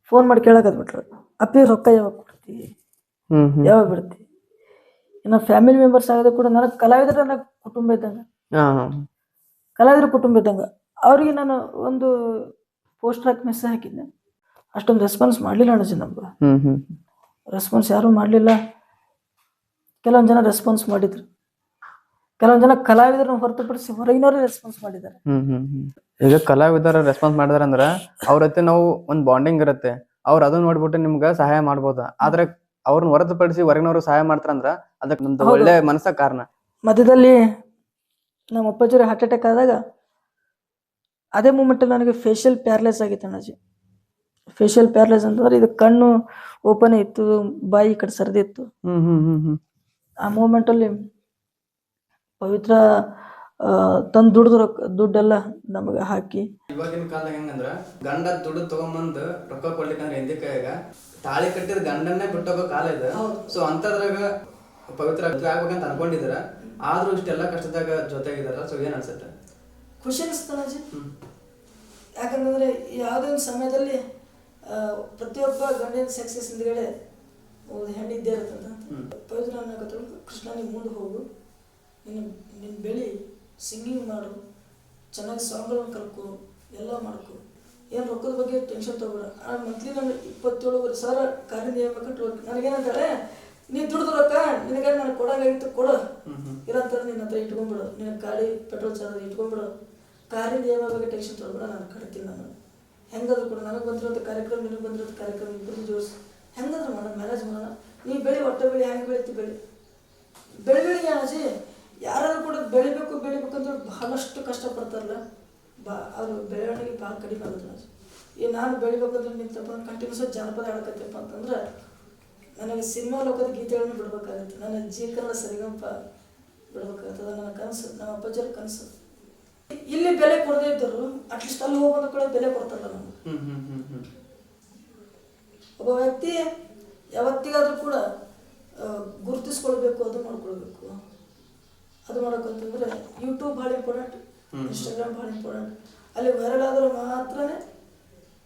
ಫೋನ್ ಮಾಡಿ ಕೇಳಕತ್ಬಿಟ್ರು ಅಪ್ಪಿ ರೊಕ್ಕ ಯಾವಾಗ ಕೊಡ್ತೀವಿ ಯಾವಾಗ ಬಿಡ್ತಿ? ಇನ್ನು ಫ್ಯಾಮಿಲಿ ಮೆಂಬರ್ಸ್ ಆಗದೆ ಕೂಡ ನನಗೆ ಕಲಾವಿದರ ನನಗೆ ಕುಟುಂಬ ಇದ್ದಂಗೆ. ಕಲಾವಿದ್ರ ಕುಟುಂಬ ಇದ್ದಂಗೆ. ಅವ್ರಿಗೆ ನಾನು ಒಂದು ಪೋಸ್ಟ್ ಹಾಕಿ ಮೆಸೇಜ್ ಹಾಕಿದ್ದೆ. ಅಷ್ಟೊಂದು ರೆಸ್ಪಾನ್ಸ್ ಮಾಡಲಿಲ್ಲ ಅಣ್ಣಜಿ ನಮ್ಗೆ. ರೆಸ್ಪಾನ್ಸ್ ಯಾರೂ ಮಾಡಲಿಲ್ಲ. ಕೆಲವೊಂದು ಜನ ರೆಸ್ಪಾನ್ಸ್ ಮಾಡಿದ್ರು. ಕೆಲವೊಂದು ಜನ ಕಲಾವಿದರನ್ನ ಹೊರತುಪಡಿಸಿ ಹೊರಗಿನವರೇ ರೆಸ್ಪಾನ್ಸ್ ಮಾಡಿದ್ದಾರೆ. ಹ್ಮ್ ಹ್ಮ್ ಹ್ಮ್. ಈಗ ಕಲಾವಿದರ ರೆಸ್ಪಾನ್ಸ್ ಮಾಡಿದಾರೆ ಅಂದ್ರ ಅವ್ರ ಜೊತೆ ನಾವು ಒಂದ್ ಬಾಂಡಿಂಗ್ ಇರುತ್ತೆ. ಅವ್ರ ಅದನ್ನ ನೋಡ್ಬಿಟ್ಟು ನಿಮ್ಗ ಸಹಾಯ ಮಾಡ್ಬೋದು. ಆದ್ರೆ ಅವ್ರನ್ನ ಹೊರತುಪಡಿಸಿ ಹೊರಗಿನವ್ರು ಸಹಾಯ ಮಾಡ್ತಾರಂದ್ರ ಅದಕ್ಕೆ ನಮ್ದು ಹೌದು. ಒಳ್ಳೆ ಮನಸ್ಸ ಕಾರಣ. ಮಧ್ಯದಲ್ಲಿ ನಮ್ಮ ಅಪ್ಪಾಜಿ ಹಾರ್ಟ್ ಅಟ್ಯಾಕ್ ಆದಾಗ ಅದೇ ಮೂಮೆಂಟ್ ನನಗೆ ಫೇಶಿಯಲ್ ಪ್ಯಾರ್ಲೈಸ್ ಆಗಿತ್ತು ಅಣ್ಣಾಜಿ. ಫೇಶಿಯಲ್ ಪ್ಯಾರ್ಲೈಸ್ ಅಂತಂದ್ರೆ ಇದು ಕಣ್ಣು ಓಪನ್ ಇತ್ತು ಬಾಯಿ ಈ ಕಡೆ ಸರಿದಿತ್ತು ಹ್ಮ್ ಹ್ಮ್ ಹ್ಮ್ ಹ್ಮ್. ಆ ಮೂಮೆಂಟಲ್ಲಿ ಪವಿತ್ರ ತಂದು ದುಡ್ದು ರೊಕ್ಕ ದುಡ್ಡೆಲ್ಲ ನಮಗೆ ಹಾಕಿ. ಇವಾಗಿನ ಕಾಲದಾಗ ಹೆಂಗಂದ್ರ ಗಂಡ ದುಡ್ಡು ತಗೊಂಬಂದ್ ರೊಕ್ಕ ಕೊಡ್ಲಿಕ್ಕಂದ್ರೆ ಹಿಂದಿ ಕೈಯಾಗ ತಾಳಿ ಕಟ್ಟಿದ ಗಂಡನ್ನೇ ಬಿಟ್ಟೋಗೋ ಕಾಲ ಇದೆ. ಸೊ ಅಂತದ್ರಾಗ ಪವಿತ್ರ ಆಗ್ಬೇಕಂತ ಅನ್ಕೊಂಡಿದ್ದೀರ ಆದ್ರೂ ಇಷ್ಟೆಲ್ಲ ಕಷ್ಟದಾಗ ಜೊತೆಗಿದಾರ. ಸೊ ಏನ್ ಅನ್ಸುತ್ತೆ? ಖುಷಿ ಅನಿಸ್ತಾನಜಿ ಯಾಕಂತಂದ್ರೆ ಯಾವುದೇ ಒಂದು ಸಮಯದಲ್ಲಿ ಆ, ಪ್ರತಿಯೊಬ್ಬ ಗಂಡಿನ ಸಕ್ಸಸ್ ಹಿಂದ್ಗಡೆ ಒಂದು ಹೆಣ್ಣಿದ್ದೇ ಇರುತ್ತಂತ. ಪವಿತ್ರ ಅನ್ನಕತ್ತಳು ಕೃಷ್ಣ ನೀವು ಮುಂದೆ ಹೋಗು. ನಿನ್ನ ನಿನ್ನ ಬೆಳಿ ಸಿಂಗಿಂಗ್ ಮಾಡು ಚೆನ್ನಾಗಿ ಸಾಂಗ್ಗಳನ್ನು ಕಲ್ಕೊ ಎಲ್ಲ ಮಾಡ್ಕೊ. ಏನು ರೊಕ್ಕದ ಬಗ್ಗೆ ಟೆನ್ಷನ್ ತೊಗೊಬೇಡ. ಆ ಮಂತ್ಲಿ ನಾನು ಇಪ್ಪತ್ತೇಳುವರೆ ಸಾವಿರ ಕಾರ್ಯ ನೇಮಕ ನನಗೇನಂತಾರೆ ನೀ ದುಡ್ದು ರೊಕ್ಕ ನಿನಗೆ ನಾನು ಕೊಡೋಂಗಾಗಿತ್ತು ಕೊಡು. ಇರಂತ ನಿನ್ನ ಹತ್ರ ಇಟ್ಕೊಂಡ್ಬಿಡು ನಿನ್ನ ಗಾಡಿ ಪೆಟ್ರೋಲ್ ಚಾರ್ಜ್ ಇಟ್ಕೊಂಡ್ಬಿಡು ಕಾರಿಂದ ನಿಯಮ ಬಗ್ಗೆ ಟೆನ್ಷನ್ ತೊಗೊಬೇಡ ನಾನು ಕಟ್ತೀನಿ ನಾನು. ಹೆಂಗಾದ್ರು ಕೂಡ. ನನಗೆ ಬಂದಿರೋದು ಕಾರ್ಯಕ್ರಮ ನಿನಗೆ ಬಂದಿರೋದು ಕಾರ್ಯಕ್ರಮ ಇಬ್ಬರು ಜೋಸ್ ಹೆಂಗಾದ್ರು ಮಾಡೋಣ ಮ್ಯಾನೇಜ್ ಮಾಡೋಣ. ನೀ ಬೆಳಿ ಒಟ್ಟ ಬೆಳಿ ಹೆಂಗೆ ಬೆಳಿತಿ ಬೆಳಿ? ಬೆಳಿ ಬೆಳಿಗ್ಗೆ ಅಜ್ಜಿ ಯಾರಾದ್ರೂ ಕೂಡ ಬೆಳಿಬೇಕು ಬೆಳಿಬೇಕು ಅಂದ್ರೆ ಬಹಳಷ್ಟು ಕಷ್ಟಪಡ್ತಾರಲ್ಲ. ಬಾ ಅವರು ಬೆಳವಣಿಗೆ ಭಾಳ ಕಡಿಮೆ ಆಗುತ್ತೆ ಈಗ ಈ ನಾನು ಬೆಳಿಬೇಕಂದ್ರೆ ನಿಂತಪ್ಪ ಕಂಟಿನ್ಯೂಸ್ ಜನಪದ ಹಾಡಕತ್ತಪ್ಪ ಅಂತಂದ್ರೆ ನನಗೆ ಸಿನಿಮಾ ಲೋಕದ ಗೀತೆಗಳನ್ನು ಬಿಡ್ಬೇಕಾಗತ್ತೆ. ನನ್ನ ಜೀಕರಣ ಸರಿಗಂಪ ಬಿಡ್ಬೇಕಾಗುತ್ತೆ. ಅದು ನನ್ನ ಕನಸು ನಮ್ಮ ಅಪ್ಪಾಜರ ಕನಸು. ಇಲ್ಲಿ ಬೆಲೆ ಕೊಡದೇ ಇದ್ದರು ಅಟ್ಲೀಸ್ಟ್ ಅಲ್ಲಿ ಹೋಗ್ಬಂದ ಕೂಡ ಬೆಲೆ ಕೊಡ್ತಾರಲ್ಲ ನಮ್ಗೆ. ಒಬ್ಬ ವ್ಯಕ್ತಿ ಯಾವತ್ತಿಗಾದ್ರೂ ಕೂಡ ಗುರುತಿಸ್ಕೊಳ್ಬೇಕು ಅದು ಮಾಡ್ಕೊಳ್ಬೇಕು. ಅದು ಮಾಡೋಕ್ಕಂತಂದ್ರೆ ಯೂಟ್ಯೂಬ್ ಭಾಳ ಇಂಪಾರ್ಟೆಂಟ್ ಇನ್ಸ್ಟಾಗ್ರಾಮ್ ಭಾಳ ಇಂಪಾರ್ಟೆಂಟ್ ಅಲ್ಲಿ ವೈರಲ್ ಆದ್ರೆ ಮಾತ್ರನೇ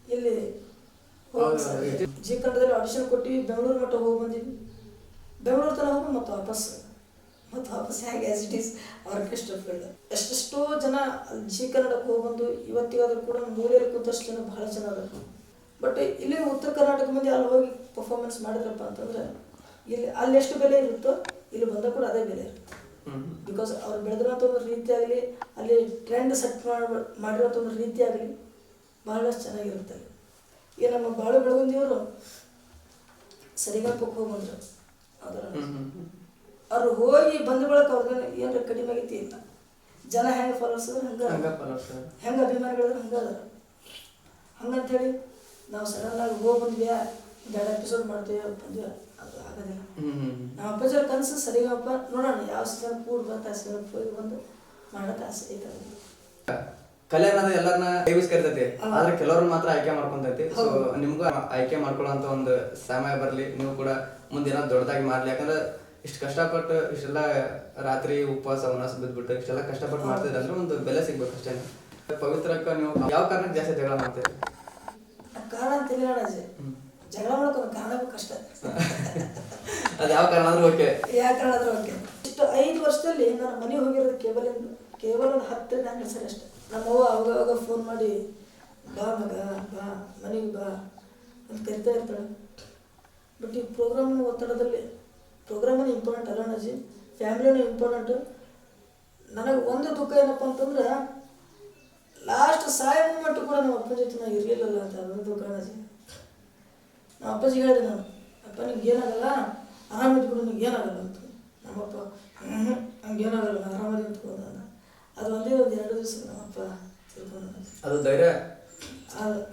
ಇಲ್ಲಿ ಜಿ ಕನ್ನಡದಲ್ಲಿ ಆಡಿಷನ್ ಕೊಟ್ಟು ಬೆಂಗಳೂರು ಮಟ್ಟ ಹೋಗಿ ಬಂದಿವಿ ಬೆಂಗಳೂರು ತನಕ ಹೋಗಿ ಮತ್ತೆ ವಾಪಸ್ ಮತ್ತೆ ವಾಪಸ್ ಹೇಗೆ as it is orchestra field ಎಷ್ಟೆಷ್ಟೋ ಜನ ಅಲ್ಲಿ ಜಿ ಕನ್ನಡಕ್ಕೆ ಹೋಗಿ ಬಂದು ಇವತ್ತಿಗಾದ್ರೂ ಕೂಡ ಮೂಲೆಯಲ್ಲಿ ಕೂತಷ್ಟು ಜನ ಬಹಳ ಜನ ಅದ ಬಟ್ ಇಲ್ಲಿ ಉತ್ತರ ಕರ್ನಾಟಕ ಮಂದಿ ಅಲ್ಲಿ ಹೋಗಿ ಪರ್ಫಾರ್ಮೆನ್ಸ್ ಮಾಡಿದ್ರಪ್ಪ ಅಂತಂದ್ರೆ ಇಲ್ಲಿ ಅಲ್ಲಿ ಎಷ್ಟು ಬೆಲೆ ಇರುತ್ತೋ ಇಲ್ಲಿ ಬಂದ ಕೂಡ ಅದೇ ಬೆಲೆ ಇರುತ್ತೆ. ಬಿಕಾಸ್ ಅವ್ರು ಬೆಳೆದಿರೋ ಒಂದು ರೀತಿ ಆಗಲಿ ಅಲ್ಲಿ ಟ್ರೆಂಡ್ ಸೆಟ್ ಮಾಡಿ ಮಾಡಿರೋಂಥ ಒಂದು ರೀತಿ ಆಗಲಿ ಬಹಳಷ್ಟು ಚೆನ್ನಾಗಿರುತ್ತೆ. ಈಗ ನಮ್ಮ ಬಾಳು ಬೆಳಗುಂದಿಯವರು ಸರಿಗಪ್ಪಕ್ಕೆ ಹೋಗಿ ಬಂದರು ಅದರ ಅವ್ರು ಹೋಗಿ ಬಂದ ಬಳಕ ಅವ್ರಿಗೆ ಏನು ಕಡಿಮೆ ಆಗೈತಿ ಇಲ್ಲ. ಜನ ಹೆಂಗೆ ಫಾಲೋವರ್ಸ್ ಅದ್ರ ಹಂಗೆ ಹಂಗ ಅಭಿಮಾನಿಗಳಿದ್ರೆ ಹಂಗೆ ಅದಾರ ಹಂಗಂತೇಳಿ ನಾವು ಸಡನ್ನಾಗಿ ಹೋಗಿ ಬಂದ್ವಿ ಎರಡು ಎಪಿಸೋಡ್ ಮಾಡ್ತೀವಿ ಬಂದ್ವಿ ಆಗೋದಿಲ್ಲ ನಮ್ಮ ಅಪ್ಪಾಜರ ಕನಸು ಸರಿಗಪ್ಪ. ನೋಡೋಣ ಯಾವ ಸಲ ಕೂಡ್ ಬಂತ ಹೋಗಿ ಬಂದು ಮಾಡೋ ಆಸೆ ಐತೆ. ಕಲೆ ಅನ್ನೋದು ಎಲ್ಲರನ್ನ ಕೈಬಿಸ್ಕರ್ತೈತಿ. ಹಾ. ಆದ್ರೆ ಕೆಲವ್ರನ್ನ ಮಾತ್ರ ಆಯ್ಕೆ ಮಾಡ್ಕೊಂತೈತಿ. ಸೊ. ನಿಮ್ಗೂ ಆಯ್ಕೆ ಮಾಡ್ಕೊಳ್ಳೋಂತ ಒಂದು ಸಮಯ ಬರ್ಲಿ. ನೀವು ಕೂಡ ಮುಂದಿನ ದೊಡ್ಡದಾಗಿ ಮಾಡ್ಲಿ. ಯಾಕಂದ್ರೆ ಇಷ್ಟು ಕಷ್ಟಪಟ್ಟು ಇಷ್ಟೆಲ್ಲ ರಾತ್ರಿ ಉಪವಾಸ ಉನಾಸ ಬಿದ್ಬಿಟ್ಟು ಇಷ್ಟೆಲ್ಲ ಕಷ್ಟಪಟ್ಟು ಮಾಡ್ತಿದ್ರೆ ಅಂದ್ರೆ ಒಂದು ಬೆಲೆ ಸಿಗ್ಬೇಕು ಅಷ್ಟೇ. ಪವಿತ್ರಕ್ಕ ನೀವು ಯಾವ ಕಾರಣಕ್ಕೆ ಜಾಸ್ತಿ ಜಗಳ ಮಾಡ್ತೀರಿ? ಕಾರಣ ಅಣ್ಣಾಜಿ ಜಗಳ ಮಾಡೋಕೆ ಒಂದು ಕಾರಣ ಕಷ್ಟ. ಅದ್ ಯಾವ ಕಾರಣ ಆದ್ರೂ ಓಕೆ ಆದ್ರೂ ಓಕೆ ಇಷ್ಟು ಐದು ವರ್ಷದಲ್ಲಿ ನಾನು ಮನೆ ಹೋಗಿರೋದು ಕೇವಲ ಕೇವಲ ಒಂದು ಹತ್ತು ಹನ್ನೆರಡು ಸರಿ ಅಷ್ಟೇ. ನಮ್ಮವ್ವ ಅವಾಗ ಅವಾಗ ಫೋನ್ ಮಾಡಿ, ಬಾ ಮಗ, ಬಾ, ಮನೆಗೆ ಬಾ ಅಂತ ಕರಿತಾ ಇರ್ತಾಳೆ. ಬಟ್ ಈ ಪ್ರೋಗ್ರಾಮ್ ಒತ್ತಡದಲ್ಲಿ ಪ್ರೋಗ್ರಾಮನ್ನು ಇಂಪಾರ್ಟೆಂಟ್ ಅಲ್ಲ ಅಣ್ಣಾಜಿ. ಫ್ಯಾಮಿಲಿನೂ ಇಂಪಾರ್ಟೆಂಟು ನನಗೆ ಒಂದು ದುಃಖ ಏನಪ್ಪ ಅಂತಂದ್ರೆ ಲಾಸ್ಟ್ ಸಾಯ ಮೂಮೆಂಟ್ ಕೂಡ ನಮ್ಮ ಅಪ್ಪನ ಜೊತೆ ನಾನು ಇರಲಿಲ್ಲಲ್ಲ ಅಂತ ಅದೊಂದು ದುಃಖ ಅಣ್ಣಾಜಿ. ನಮ್ಮ ಅಪ್ಪಾಜಿ ಹೇಳಿದೆ ನಾನು. ಅಪ್ಪ ನಿಮ್ಗೆ ಏನಾಗಲ್ಲ? ಆರಾಮಿದ್ಬಿಡು ನಿಮ್ಗೆ ಏನಾಗಲ್ಲ ಅಂತ. ನಮ್ಮಪ್ಪ ಹಂಗೇನಾಗಲ್ಲ ಆರಾಮದಿ ಅಂತ ಅದು ಒಂದೇ ಒಂದು ಎರಡು ದಿವಸ ನಮ್ಮಪ್ಪ ತಿಳ್ಕೊಂಡ ಅದು ಧೈರ್ಯ?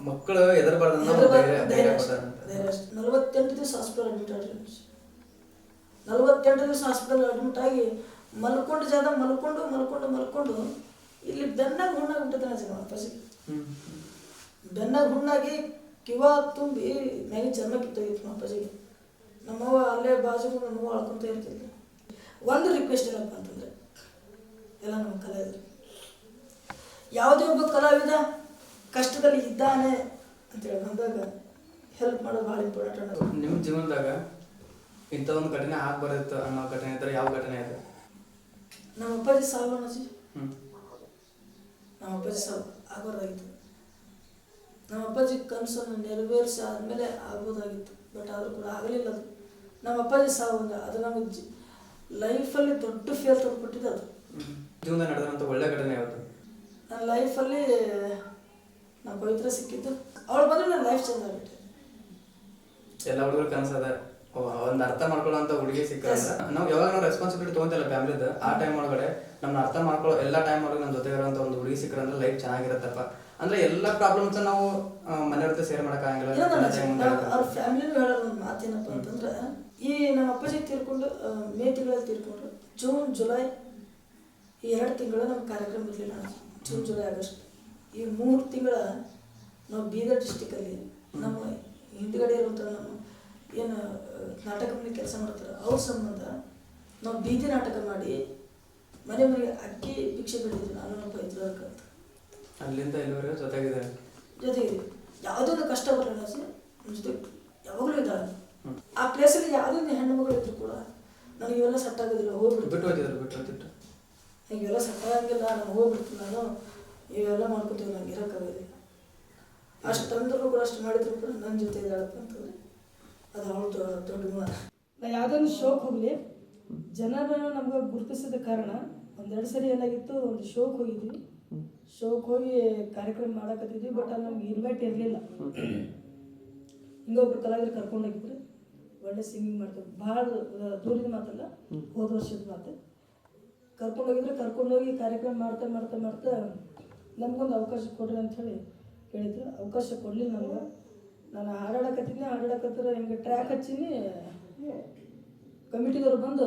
ಮಕ್ಕಳು ಎದರ್ಬಾರ್ದು ನಲವತ್ತೆಂಟು ದಿವಸ ಹಾಸ್ಪಿಟಲ್ ಅಡ್ಮಿಟ್ ಆಗಿ ನಲವತ್ತೆಂಟು ದಿವಸ ಹಾಸ್ಪಿಟಲ್ ಅಡ್ಮಿಟ್ ಆಗಿ ಮಲ್ಕೊಂಡು ಜಾಗ ಮಲ್ಕೊಂಡು ಮಲ್ಕೊಂಡು ಮಲ್ಕೊಂಡು ಇಲ್ಲಿ ಬೆನ್ನಾಗ ಹುಣ್ಣಾಗ್ಬಿಟ್ಟಿದ್ದಾನೆ ಜನ ಅಪ್ಪಾಜಿ ಬೆನ್ನಾಗ ಹುಣ್ಣಾಗಿ ಕಿವ ತುಂಬಿ ಮ್ಯಾಗಿ ಚರ್ಮ ಕಿತ್ತೋಗಿತ್ತು ನಮ್ಮ ಅಪ್ಪಾಜಿಗೆ ನಮ್ಮವ್ವ ಅಲ್ಲೇ ಬಾಜು ನಮ್ಮವ್ವ ಅಳ್ಕೊಂತ ಇರ್ತಿದ್ಲು. ಒಂದು ರಿಕ್ವೆಸ್ಟ್ ಏನಪ್ಪ ಅಂತಂದ್ರೆ ಎಲ್ಲ ನಮ್ಮ ಕಲಾವಿದರು. ಯಾವುದೇ ಒಬ್ಬ ಕಲಾವಿದ ಕಷ್ಟದಲ್ಲಿ ಇದ್ದಾನೆ ಅಂತೇಳಿ ಬಂದಾಗ ಹೆಲ್ಪ್ ಮಾಡೋದು ಭಾಳ ಇಂಪಾರ್ಟೆಂಟ್ ನಿಮ್ಮ ಜೀವನದಾಗ ಇಂಥ ಒಂದು ಘಟನೆ ಆಗ್ಬಾರ್ದಿತ್ತು ಅನ್ನೋ ಘಟನೆ ಇದ್ರೆ ಯಾವ ಘಟನೆ ಇದೆ ನಮ್ಮ ಅಪ್ಪಾಜಿ ಸಾವು ಹ್ಮ್. ನಮ್ಮ ಅಪ್ಪಾಜಿ ಸಾವು ಆಗಬಾರ್ದಾಗಿತ್ತು ನಮ್ಮ ಅಪ್ಪಾಜಿ ಕನಸನ್ನು ನೆರವೇರಿಸಿ ಆದಮೇಲೆ ಆಗ್ಬೋದಾಗಿತ್ತು. ಬಟ್ ಆದರೂ ಕೂಡ ಆಗಲಿಲ್ಲ ಅದು. ನಮ್ಮ ಅಪ್ಪಾಜಿ ಸಾವು ಅಂದ್ರೆ ಅದು ನಮಗೆ ಲೈಫಲ್ಲಿ ದೊಡ್ಡ ಫೇಲ್ ತಂದುಕೊಟ್ಟಿದ್ದು ಅದು. ಜೀವನ ನಡೆದಂಥ ಒಳ್ಳೆ ಘಟನೆ ಯಾವುದು? ನನ್ನ ಲೈಫಲ್ಲಿ ನಮ್ಮ ಪವಿತ್ರ ಸಿಕ್ಕಿದ್ದು ಅವಳು ಬಂದರೆ ನನ್ನ ಲೈಫ್ ಚೇಂಜ್ ಆಗಿಬಿಟ್ಟೆ ಎಲ್ಲ ಹುಡುಗರು ಕನಸದ ಒಂದು ಅರ್ಥ ಮಾಡ್ಕೊಳ್ಳೋ ಹುಡುಗಿ ಸಿಕ್ಕಂದ್ರೆ ನಾವು ಯಾವಾಗ ನಾವು ರೆಸ್ಪಾನ್ಸಿಬಿಲಿಟಿ ತೊಗೊಂತಿಲ್ಲ ಫ್ಯಾಮಿಲಿದ. ಆ ಟೈಮ್ ಒಳಗಡೆ ನಮ್ಮ ಅರ್ಥ ಮಾಡ್ಕೊಳ್ಳೋ ಎಲ್ಲ ಟೈಮ್ ಒಳಗೆ ನಮ್ಮ ಜೊತೆ ಇರುವಂತ ಒಂದು ಹುಡುಗಿ ಸಿಕ್ಕರಂದ್ರೆ ಲೈಫ್ ಚೆನ್ನಾಗಿರತ್ತಪ್ಪ. ಅಂದ್ರೆ ಎಲ್ಲ ಪ್ರಾಬ್ಲಮ್ಸ್ ನಾವು ಮನೆಯವ್ರ ಜೊತೆ ಶೇರ್ ನನ್ನ ಮುಂದೆ ಅವ್ರ ಫ್ಯಾಮಿಲಿನೂ ಒಂದು ಮಾತೇನಪ್ಪ ಅಂತಂದ್ರೆ ಈ ನಮ್ಮ ಅಪ್ಪಾಜಿ ತೀರ್ಕೊಂಡು ಮೇ ತಿಂಗಳಲ್ಲಿ ತೀರ್ಕೊಂಡ್ರು ಜೂನ್ ಜುಲೈ ಈ ಎರಡು ತಿಂಗಳು ನಮ್ಮ ಕಾರ್ಯಕ್ರಮ ಇರಲಿಲ್ಲ ಜೂನ್ ಜುಲೈ ಆಗಸ್ಟ್. ಈ ಮೂರು ತಿಂಗಳ ನಾವು ಬೀದರ್ ಡಿಸ್ಟಿಕಲ್ಲಿ ನಮ್ಮ ಹಿಂದ್ಗಡೆ ಇರುವಂಥ ನಮ್ಮ ಏನು ನಾಟಕದಲ್ಲಿ ನಾಟಕ ಮನೆ ಕೆಲಸ ಮಾಡ್ತಾರೆ ಅವ್ರ ಸಂಬಂಧ ನಾವು ಬೀದಿ ನಾಟಕ ಮಾಡಿ ಮನೆ ಮನೆಗೆ ಅಕ್ಕಿ ಭಿಕ್ಷೆ ಬೆಳೆದಿದ್ವಿ ನಾನು ನಮ್ಮ ಪೈತ್ರಕ್ಕೆ ಅಂತ. ಅಲ್ಲಿಂದ ಇಲ್ಲಿವರೆಗೂ ಜೊತೆಗಿದೆ ಜೊತೆಗೆ ಯಾವುದೇ ಒಂದು ಕಷ್ಟ ಬರಲ್ಲ ಸರ್. ನಮ್ಮ ಜೊತೆ ಯಾವಾಗಲೂ ಇದ್ದಾಳೆ ಆ ಪ್ಲೇಸಲ್ಲಿ ಯಾವುದೊಂದು ಹೆಣ್ಣು ಮಗಳು ಇದ್ರು ಕೂಡ ನನಗೆ ಇವೆಲ್ಲ ಸೆಟ್ ಆಗೋದಿಲ್ಲ ಬಿಟ್ಟು ಹೋಗಿದ್ರು ಹೋಗ್ತಿದ್ರು ಬಿಟ್ಟು ಹೋಗ್ತಿದ್ರು. ಇವೆಲ್ಲ ಸೆಟ್ ಆಗಂಗಿಲ್ಲ ನಾನು ಹೋಗ್ಬಿಡ್ತೀನಿ ನಾನು. ಇವೆಲ್ಲ ಮಾಡ್ಕೊತೀವಿ ನಂಗೆ ಇರೋಕ್ಕಾಗೋದಿಲ್ಲ ಅಷ್ಟು ಅಂದ್ರೂ ಕೂಡ ಅಷ್ಟು ಮಾಡಿದ್ರು ಕೂಡ ನನ್ನ ಜೊತೆ ಇದ್ದಾಳಪ್ಪ ಅಂತಂದ್ರೆ ಅದು ಅವಳು ದೊಡ್ಡ ಗುಣ. ನಾ ಯಾವುದೊಂದು ಶೋಕ್ ಹೋಗಲಿ. ಜನರನ್ನು ನಮ್ಗೆ ಗುರುತಿಸಿದ ಕಾರಣ ಒಂದೆರಡು ಸರಿ ಏನಾಗಿತ್ತು ಒಂದು ಶೋಕ್ ಹೋಗಿದ್ವಿ. ಶೋಕ್ ಹೋಗಿ ಕಾರ್ಯಕ್ರಮ ಮಾಡಕತ್ತಿದ್ವಿ ಬಟ್ ಅಲ್ಲಿ ನಮ್ಗೆ ಇನ್ವೈಟ್ ಇರಲಿಲ್ಲ. ಹಿಂಗೊಬ್ರು ಕಲಾವಿದ್ರು ಕರ್ಕೊಂಡು ಹೋಗಿದ್ರು ಒಳ್ಳೆ ಸಿಂಗಿಂಗ್ ಮಾಡ್ತಾರೆ. ಭಾಳ ದೂರದ ಮಾತಲ್ಲ ಹೋದ ವರ್ಷದ ಮಾತು. ಕರ್ಕೊಂಡೋಗಿದ್ರೆ ಹೋಗಿದ್ರೆ ಕರ್ಕೊಂಡು ಹೋಗಿ ಕಾರ್ಯಕ್ರಮ ಮಾಡ್ತಾ ಮಾಡ್ತಾ ಮಾಡ್ತಾ ನಮಗೊಂದು ಅವಕಾಶ ಕೊಡ್ರಿ ಅಂಥೇಳಿ ಕೇಳಿದ್ರು. ಅವಕಾಶ ಕೊಡಲಿಲ್ಲ ನಮ್ಗೆ. ನಾನು ಹಾಡಾಡಕತ್ತೀನಿ ಹಾಡಾಡಕತ್ತಿರ ಹಿಂಗೆ ಟ್ರ್ಯಾಕ್ ಹಚ್ಚೀನಿ. ಕಮಿಟಿದವ್ರು ಬಂದು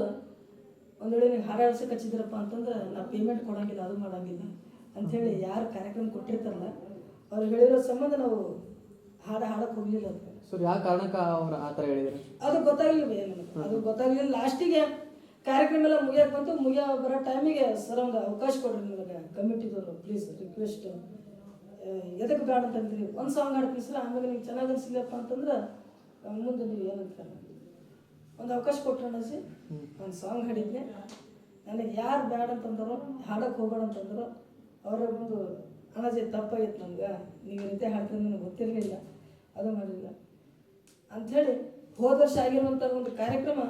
ಒಂದು ವೇಳೆ ನೀವು ಹಾರಾಡ್ಸಕ್ಕೆ ಹಚ್ಚಿದ್ರಪ್ಪ ಅಂತಂದ್ರೆ ನಾ ಪೇಮೆಂಟ್ ಕೊಡೋಂಗಿಲ್ಲ ಅದು ಮಾಡೋಂಗಿಲ್ಲ ಅಂಥೇಳಿ ಯಾರು ಕಾರ್ಯಕ್ರಮ ಕೊಟ್ಟಿರ್ತಾರಲ್ಲ ಅವ್ರು ಹೇಳಿರೋ ಸಂಬಂಧ ನಾವು ಹಾಡು ಹಾಡಕ್ಕೆ ಹೋಗಲಿಲ್ಲ ಅದು ಸೊ ಯಾವ ಕಾರಣಕ್ಕೆ ಅವ್ರು ಆ ಥರ ಹೇಳಿದ್ರು? ಅದು ಗೊತ್ತಾಗ್ಲಿಲ್ಲ ನನಗೆ ಅದು ಗೊತ್ತಾಗ್ಲಿಲ್ಲ. ಲಾಸ್ಟಿಗೆ ಕಾರ್ಯಕ್ರಮ ಎಲ್ಲ ಮುಗಿಯಕ್ಕೆ ಬಂತು. ಮುಗಿಯ ಬರೋ ಟೈಮಿಗೆ ಸರ್ ಒಂದು ಅವಕಾಶ ಕೊಡ್ರಿ ನನಗೆ ಕಮಿಟಿದವರು ಪ್ಲೀಸ್ ರಿಕ್ವೆಸ್ಟ್ ಎದಕ್ಕೆ ಬೇಡ ಅಂತಂದ್ರಿ? ಒಂದು ಸಾಂಗ್ ಹಾಡ್ತೀನಿ ಸರ್ ಆಮೇಲೆ ನಿಮ್ಗೆ ಚೆನ್ನಾಗಿ ಅನಿಸಿಲ್ಲಪ್ಪ ಅಂತಂದ್ರೆ ಮುಂದೆ ನೀವು ಏನಂತಾರೆ ಒಂದು ಅವಕಾಶ ಕೊಟ್ಟರು ಅನಿಸಿ ಒಂದು ಸಾಂಗ್ ಹಾಡಿದ್ದೆ ನನಗೆ ಯಾರು ಬೇಡ ಅಂತಂದ್ರು ಹಾಡಕ್ಕೆ ಹೋಗೋಣ ಅಂತಂದ್ರು ಅವರೇ ಬಂದು ಅಣಜೆ ತಪ್ಪಾಗಿತ್ತು ನಮ್ಗೆ. ನೀವು ಇಂತೆ ರೀತಿ ಹಾಡ್ತೀನಿ ನನಗೆ ಗೊತ್ತಿರಲಿಲ್ಲ. ಅದು ಮಾಡಲಿಲ್ಲ ಅಂಥೇಳಿ ಹೋದ ವರ್ಷ ಆಗಿರುವಂಥ ಒಂದು ಕಾರ್ಯಕ್ರಮ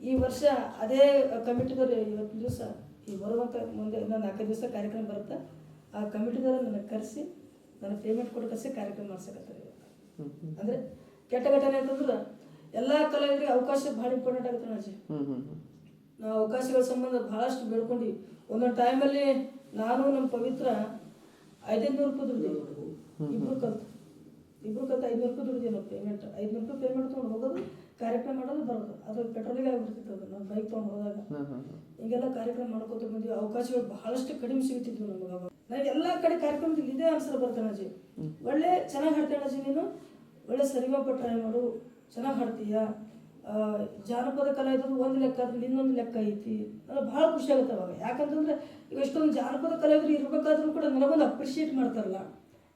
ಈ ವರ್ಷ ಅದೇ ಕಮಿಟಿದವರು ಇವತ್ತು ದಿವಸ ಈ ಬರುವಂಥ ಮುಂದೆ ಇನ್ನೊಂದು ನಾಲ್ಕು ದಿವಸ ಕಾರ್ಯಕ್ರಮ ಬರುತ್ತೆ ಆ ಕಮಿಟಿದವರು ನನಗೆ ಕರೆಸಿ ನನಗೆ ಪೇಮೆಂಟ್ ಕೊಟ್ಟು ಕರೆಸಿ ಕಾರ್ಯಕ್ರಮ ಮಾಡ್ಸಕತ್ತಾರೆ ಅಂದ್ರೆ ಕೆಟ್ಟ ಘಟನೆ ಅಂತಂದ್ರೆ ಎಲ್ಲ ಕಲಾವಿದರಿಗೆ ಅವಕಾಶ ಭಾಳ ಇಂಪಾರ್ಟೆಂಟ್ ಆಗುತ್ತೆ ನಾಜಿ ನಾವು ಅವಕಾಶಗಳ ಸಂಬಂಧ ಭಾಳಷ್ಟು ಬೆಳ್ಕೊಂಡು ಒಂದೊಂದು ಟೈಮಲ್ಲಿ ನಾನು ನಮ್ಮ ಪವಿತ್ರ ಐದೈದುನೂರು ರೂಪಾಯಿ ದುಡ್ಡು ಇಬ್ಬರು ಕಲ್ತು. ಇಬ್ರು ಕತ್ತ ಐದುನೂರು ರೂಪಾಯಿ ದುಡ್ಡಿದೆ ನಾವು ಪೇಮೆಂಟ್ ಐದುನೂರು ರೂಪಾಯಿ ಪೇಮೆಂಟ್ ತೊಗೊಂಡು ಹೋಗೋದು ಕಾರ್ಯಕ್ರಮ ಮಾಡೋದು ಬರೋದು. ಅದು ಪೆಟ್ರೋಲಿಗೆ ಆಗ್ಬಿಡ್ತಿತ್ತು ಅದು ನಾವು ಬೈಕ್ ತೊಗೊಂಡು ಹೋದಾಗ. ಹಿಂಗೆಲ್ಲ ಕಾರ್ಯಕ್ರಮ ಮಾಡ್ಕೊತ ಬಂದ್ವಿ ಅವಕಾಶಗಳು ಬಹಳಷ್ಟು ಕಡಿಮೆ ಸಿಗುತ್ತಿದ್ವು ನಮಗೆ ಅವಾಗ. ನನಗೆ ಎಲ್ಲ ಕಡೆ ಕಾರ್ಯಕ್ರಮದಲ್ಲಿ ಇದೇ ಆನ್ಸರ್ ಬರ್ತಾನೆ ಅಜ್ಜಿ ಒಳ್ಳೆ ಚೆನ್ನಾಗಿ ಹಾಡ್ತಾಳೆ ಅಜ್ಜಿ ನೀನು? ಒಳ್ಳೆ ಸರಿಗಪ್ಪ ಟ್ರೈ ಮಾಡು. ಚೆನ್ನಾಗಿ ಹಾಡ್ತೀಯ? ಜಾನಪದ ಕಲೆ ಇದ್ರು ಒಂದು ಲೆಕ್ಕ ಆದ್ರೆ ಇನ್ನೊಂದು ಲೆಕ್ಕ ಐತಿ. ಅಂದ್ರೆ ಭಾಳ ಖುಷಿ ಆಗುತ್ತೆ ಅವಾಗ. ಯಾಕಂತಂದ್ರೆ ಈಗ ಎಷ್ಟೊಂದು ಜಾನಪದ ಕಲಾವಿದ್ರು ಇರ್ಬೇಕಾದ್ರೂ ಕೂಡ ನನಗೊಂದು ಅಪ್ರಿಷಿಯೇಟ್ ಮಾಡ್ತಾರಲ್ಲ.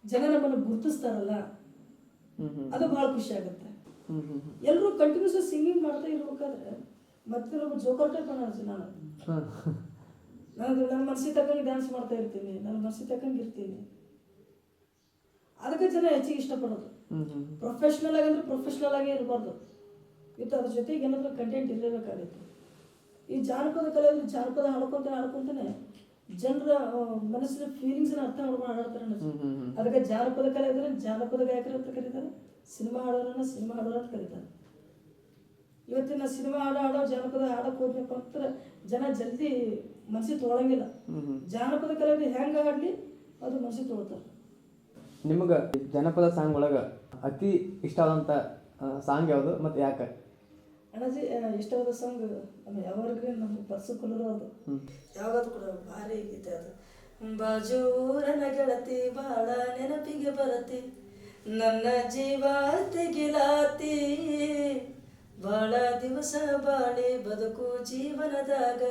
ಜನ ನಮ್ಮನ್ನು ಗುರುತಿಸ್ತಾರಲ್ಲ. ಅದು ಬಹಳ ಖುಷಿ ಆಗುತ್ತೆ. ಎಲ್ಲರೂ ಕಂಟಿನ್ಯೂಸ್ ಸಿಂಗಿಂಗ್ ಮಾಡ್ತಾ ಇರ್ಬೇಕಾದ್ರೆ ಮತ್ತೆ ಒಬ್ಬ ಜೋಕರ್ ಟೈಪ್ ಅನಿಸ್ತು ನಾನು. ನಾನು ನನ್ನ ಮನಸ್ಸಿಗೆ ತಕ್ಕಂಗೆ ಡ್ಯಾನ್ಸ್ ಮಾಡ್ತಾ ಇರ್ತೀನಿ ನನ್ನ ಮನಸ್ಸಿಗೆ ತಕ್ಕಂಗೆ ಇರ್ತೀನಿ. ಅದಕ್ಕೆ ಜನ ಹೆಚ್ಚಿಗೆ ಇಷ್ಟಪಡೋದು. ಪ್ರೊಫೆಷ್ನಲ್ ಆಗಿ ಅಂದ್ರೆ ಪ್ರೊಫೆಷ್ನಲ್ ಆಗೇ ಇರಬಾರ್ದು. ಇತ್ತು ಅದ್ರ ಜೊತೆಗೆ ಏನಾದರೂ ಕಂಟೆಂಟ್ ಇರಲೇಬೇಕಾಗುತ್ತೆ. ಈ ಜಾನಪದ ಕಲೆ ಅಂದ್ರೆ ಜಾನಪದ ಹಾಡ್ಕೊಂತ ಹಾಡ್ಕೊಂತಾನೆ ಜನರ ಮನಸ್ಸಿನ ಫೀಲಿಂಗ್ಸ್ನ ಅರ್ಥ ಮಾಡ್ಕೊಂಡು ಅದಕ್ಕೆ ಜಾನಪದ ಕಲಾವಿದರ ಜಾನಪದ ಗಾಯಕರು ಅಂತ ಕರೀತಾರೆ. ಸಿನಿಮಾ ಹಾಡೋರನ್ನ ಸಿನಿಮಾ ಹಾಡೋರು ಅಂತ ಕರೀತಾರೆ. ಇವತ್ತಿನ ಸಿನಿಮಾ ಹಾಡು ಹಾಡೋ ಜಾನಪದ ಹಾಡಕ್ಕೆ ಹೋದ್ನಪ್ಪ ಅಂದ್ರೆ ಜನ ಜಲ್ದಿ ಮನಸ್ಸಿಗೆ ತೊಗೊಳಂಗಿಲ್ಲ. ಜಾನಪದ ಕಲಾವಿದ ಹೆಂಗೆ ಹಾಡಲಿ ಅದು ಮನಸ್ಸಿಗೆ ತೊಗೊಳ್ತಾರೆ. ನಿಮ್ಗೆ ಜನಪದ ಸಾಂಗ್ ಒಳಗ ಅತಿ ಇಷ್ಟ ಆದಂತ ಸಾಂಗ್ ಯಾವುದು ಮತ್ತು ಯಾಕೆ? ಅಣ್ಣಾಜಿ ಇಷ್ಟವಾದ ಸಾಂಗ್ ನಮ್ಮ ಯಾವಾಗ್ಲೂ ನಮ್ಮ ಪರ್ಸು ಕೊಲ್ಲರು ಅದು. ಯಾವಾಗಾದ್ರೂ ಕೂಡ ಭಾರಿ ಗೀತೆ ಅದು. ಬಾಜೂರನ ಗೆಳತಿ ಬಾಳ ನೆನಪಿಗೆ ಬರತಿ. ನನ್ನ ಜೀವ ತೆಗಿಲಾತಿ. ಬಾಳ ದಿವಸ ಬಾಳೆ ಬದುಕು ಜೀವನದಾಗ.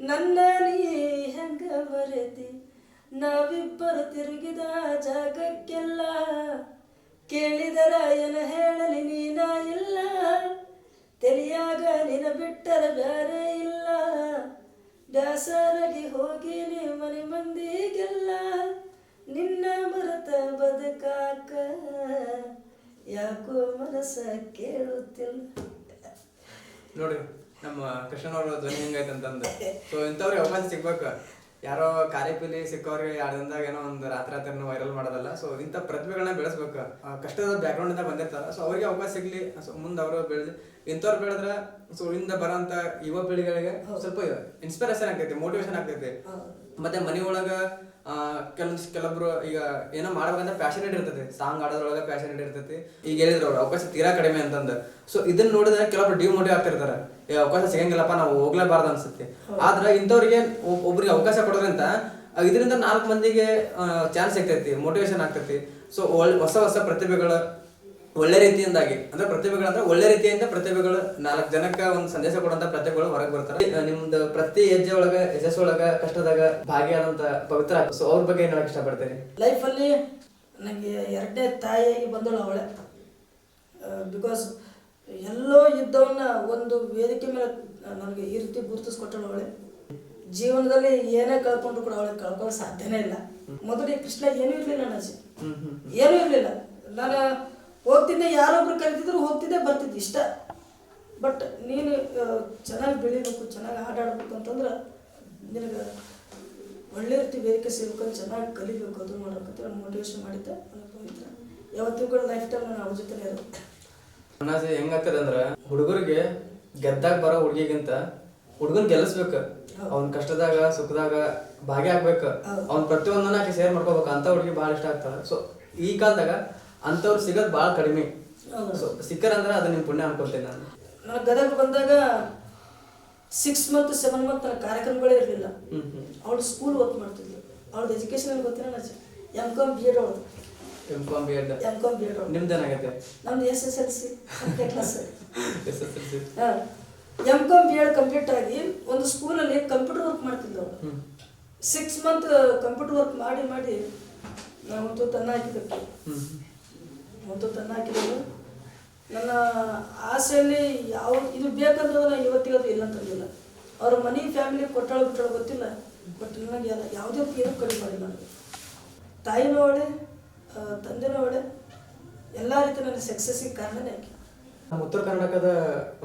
ನನ್ನ ನೀ ಹೆಂಗ ಬರೆತಿ? ನಾವಿಬ್ಬರು ತಿರುಗಿದ ಜಾಗಕ್ಕೆಲ್ಲ. ಕೇಳಿದರ ಏನ ಹೇಳಲಿ ನೀನ ಇಲ್ಲ. ತಿಳಿಯಾಗ ನಿನ ಬಿಟ್ಟರ ಬೇರೆ ಇಲ್ಲ. ಬ್ಯಾಸರಾಗಿ ಹೋಗಿನಿ ಮನೆ ಮಂದಿಗೆಲ್ಲ ನಿನ್ನ ಮರತ ಬದುಕಾಕ ಯಾಕೋ ಮನಸ್ಸ ಕೇಳುತ್ತಿಲ್ಲ. ನೋಡಿ, ನಮ್ಮ ಕೃಷ್ಣನವರ ಧ್ವನಿ ಹೆಂಗೈತೆ ಅಂತಂದು. ಸೊ ಇಂಥವ್ರಿಗೆ ಅವಕಾಶ ಸಿಗ್ಬೇಕು? ಯಾರೋ ಕಾರ್ಯಪಿಲಿ ಸಿಕ್ಕವ್ರಿಗೆ ಯಾರ್ದಂದಾಗ ಏನೋ ಒಂದು ರಾತ್ರಿ ರಾತ್ರಿ ವೈರಲ್ ಮಾಡೋದಲ್ಲ. ಸೊ ಇಂಥ ಪ್ರತಿಭೆಗಳನ್ನ ಬೆಳೆಸ್ಬೇಕು. ಕಷ್ಟದ ಬ್ಯಾಕ್ಗ್ರೌಂಡ್ ಇಂದ ಬಂದಿರ್ತಾರ. ಸೊ ಅವರಿಗೆ ಅವಕಾಶ ಸಿಗ್ಲಿ. ಸೊ ಮುಂದೆ ಅವರು ಬೆಳೆದು ಇಂಥವ್ರು ಬೆಳೆದ್ರೆ ಸೊ ಇಂದ ಬರೋಂಥ ಯುವ ಪೀಳಿಗೆಗಳಿಗೆ ಸ್ವಲ್ಪ ಇನ್ಸ್ಪಿರೇಷನ್ ಆಗ್ತೈತಿ ಮೋಟಿವೇಶನ್ ಆಗ್ತೈತಿ. ಮತ್ತೆ ಮನೆ ಒಳಗ ಆ, ಕೆಲವ್ ಕೆಲವೊಬ್ರು ಈಗ ಏನೋ ಮಾಡ್ಬೇಕಂತ ಪ್ಯಾಷನೇಟ್ ಇರ್ತೈತಿ. ಸಾಂಗ್ ಆಡೋದ್ರೊಳಗೆ ಪ್ಯಾಷನೇಟ್ ಇರ್ತೈತಿ. ಈಗ ಹೇಳಿದ್ರು ಅವ್ರು ಅವಕಾಶ ತೀರಾ ಕಡಿಮೆ ಅಂತಂದು. ಸೊ ಇದನ್ನ ನೋಡಿದ್ರೆ ಕೆಲವೊಬ್ರು ಡಿಮೋಟಿವ್ ಆಗ್ತಿರ್ತಾರೆ. ಅವಕಾಶ ಸಿಗಂಗಿಲ್ಲಪ್ಪ, ನಾವು ಹೋಗ್ಲೇಬಾರ್ದು ಅನ್ಸುತ್ತೆ. ಆದ್ರೆ ಇಂಥವ್ರಿಗೆ ಒಬ್ಬರಿಗೆ ಅವಕಾಶ ಕೊಡೋದ್ರಿಂದ ಇದರಿಂದ ನಾಲ್ಕು ಮಂದಿಗೆ ಚಾನ್ಸ್ ಸಿಗ್ತೈತಿ ಮೋಟಿವೇಶನ್ ಆಗ್ತೈತಿ. ಸೊ ಹೊಸ ಹೊಸ ಪ್ರತಿಭೆಗಳು ಒಳ್ಳೆ ರೀತಿಯಿಂದಾಗಿ, ಅಂದ್ರೆ ಪ್ರತಿಭೆಗಳಂದ್ರೆ ಒಳ್ಳೆ ರೀತಿಯಿಂದ ಪ್ರತಿಭೆಗಳು, ನಾಲ್ಕು ಜನಕ್ಕೆ ಒಂದು ಸಂದೇಶ ಕೊಡುವಂತ ಪ್ರತಿಭೆಗಳು ಹೊರಗೆ ಬರ್ತಾರೆ ನಿಮ್ದು ಪ್ರತಿ ಹೆಜ್ಜೆ ಒಳಗ ಯಶಸ್ಸೊಳಗ ಕಷ್ಟದಾಗ ಭಾಗಿಯಾದಂತ ಪವಿತ್ರ ಸೊ ಅವ್ರ ಬಗ್ಗೆ ಏನ್ ಹೇಳಕ್ ಲೈಫ್ ಲೈಫಲ್ಲಿ ನನಗೆ ಎರಡನೇ ತಾಯಿಯಾಗಿ ಬಂದಳು ಅವಳೆ. ಬಿಕಾಸ್ ಎಲ್ಲೋ ಇದ್ದವನ್ನ ಒಂದು ವೇದಿಕೆ ಮೇಲೆ ನನಗೆ ಈ ರೀತಿ ಗುರುತಿಸ್ಕೊಟ್ಟಳು ಅವಳೆ. ಜೀವನದಲ್ಲಿ ಏನೇ ಕಳ್ಕೊಂಡ್ರು ಕೂಡ ಅವಳಿಗೆ ಕಳ್ಕೊಳ್ಳೋ ಸಾಧ್ಯನೇ ಇಲ್ಲ. ಮೊದಲು ಕೃಷ್ಣ ಏನೂ ಇರಲಿಲ್ಲ ಅಣ್ಣಾಜಿ ಏನೂ ಇರಲಿಲ್ಲ. ನಾನು ಹೋಗ್ತಿದ್ದೆ ಯಾರೊಬ್ರು ಕರಿತಿದ್ರು ಹೋಗ್ತಿದ್ದೆ ಬರ್ತಿದ್ದೆ ಇಷ್ಟ. ಬಟ್ ನೀನು ಚೆನ್ನಾಗಿ ಬೆಳಿಬೇಕು ಚೆನ್ನಾಗಿ ಹಾಡಾಡ್ಬೇಕು ಅಂತಂದ್ರೆ ನಿನಗೆ ಒಳ್ಳೆ ರೀತಿ ವೇದಿಕೆ ಸಿಗ್ಬೇಕು ಚೆನ್ನಾಗಿ ಕಲಿಬೇಕು ಅದು ಮಾಡ್ಬೇಕಂತ ಮೋಟಿವೇಶನ್ ಮಾಡಿದ್ದೆ ನನ್ನ ಪವಿತ್ರ. ಯಾವತ್ತೂ ಕೂಡ ಲೈಫ್ ಟೈಮ್ ನಾನು ಅವ್ರ ಜೊತೆ ಇರೋದು ಆಗ್ತದ ಹೆಂಗಾಗ್ತದಂದ್ರ ಹುಡುಗರಿಗೆ ಗೆದ್ದಾಗ ಬರೋ ಹುಡುಗಿಗಿಂತ ಹುಡುಗನ್ ಗೆಲ್ಲಿಸ್ಬೇಕು. ಅವ್ನ ಕಷ್ಟದಾಗ ಸುಖದಾಗ ಭಾಗಿಯಾಗ್ಬೇಕು ಅವ್ನ ಪ್ರತಿಯೊಂದನ್ನ ಆಕೆ ಶೇರ್ ಮಾಡ್ಕೋಬೇಕು. ಅಂತ ಹುಡುಗಿ ಬಹಳ ಇಷ್ಟ ಆಗ್ತದ ಸೊ ಈ ಕಾಲದಾಗ ಅಂತವ್ರು ಸಿಗೋದು ಬಹಳ ಕಡಿಮೆ. ಸೊ ಸಿಕ್ಕರಂದ್ರೆ ಅದು ನಿಮ್ ಪುಣ್ಯ ಅನ್ಕೊಳ್ತೀನಿ ನಾನು. ನಾನು ಗದಗ ಬಂದಾಗ ಸಿಕ್ಸ್ ಮಂತ್ ಸೆವೆನ್ ಮಂತ್ ನನ್ನ ಕಾರ್ಯಕ್ರಮಗಳೇ ಇರಲಿಲ್ಲ. ಅವಳು ಸ್ಕೂಲ್ ಓದ್ ಮಾಡ್ತಿದ್ಲು. ಅವಳದ್ದು ಎಜುಕೇಶನ್ ಗೊತ್ತಿಲ್ಲ ಎಂ ಕಾಮ್ ಬಿ ಎಡ್ ಅವಳು M com B ed M com B ed ನಮ್ದು S S L C class S S L C M com B ed complete ಆಗಿ ಒಂದು ಸ್ಕೂಲಲ್ಲಿ ಕಂಪ್ಯೂಟರ್ ವರ್ಕ್ ಮಾಡ್ತಿದ್ದೆ ಅವರು ಸಿಕ್ಸ್ ಮಂತ್ ಕಂಪ್ಯೂಟರ್ ವರ್ಕ್ ಮಾಡಿ ಮಾಡಿ ನಾವು ಒಂದು ತನ್ನ ಹಾಕಿದ್ದಕ್ಕೆ ಒಂದು ತನ್ನ ಹಾಕಿದಳು ನನ್ನ ಆಸೆಯಲ್ಲಿ ಯಾವ ಇದು ಬೇಕಂದ್ರೆ ನಾನು ಇವತ್ತಿಗೆ ಅದು ಇಲ್ಲ ಅಂತಂದಿಲ್ಲ ಅವ್ರ ಮನಿ ಫ್ಯಾಮಿಲಿ ಕೊಟ್ಟಾಳು ಬಿಟ್ಟಾಳು ಗೊತ್ತಿಲ್ಲ ಬಟ್ ನನಗೆ ಯಾವುದೇ ಏನು ಕಡಿಮೆ ಮಾಡಿಲ್ಲ ನನಗೆ ತಾಯಿನೂ ಅವಳೆ ತಂದೆನೂ ಅವಳೆ ಎಲ್ಲ ರೀತಿ ನನಗೆ ಸಕ್ಸಸ್ಸಿಗೆ ಕಾರಣನೇ ಆಕೆ. ನಮ್ಮ ಉತ್ತರ ಕರ್ನಾಟಕದ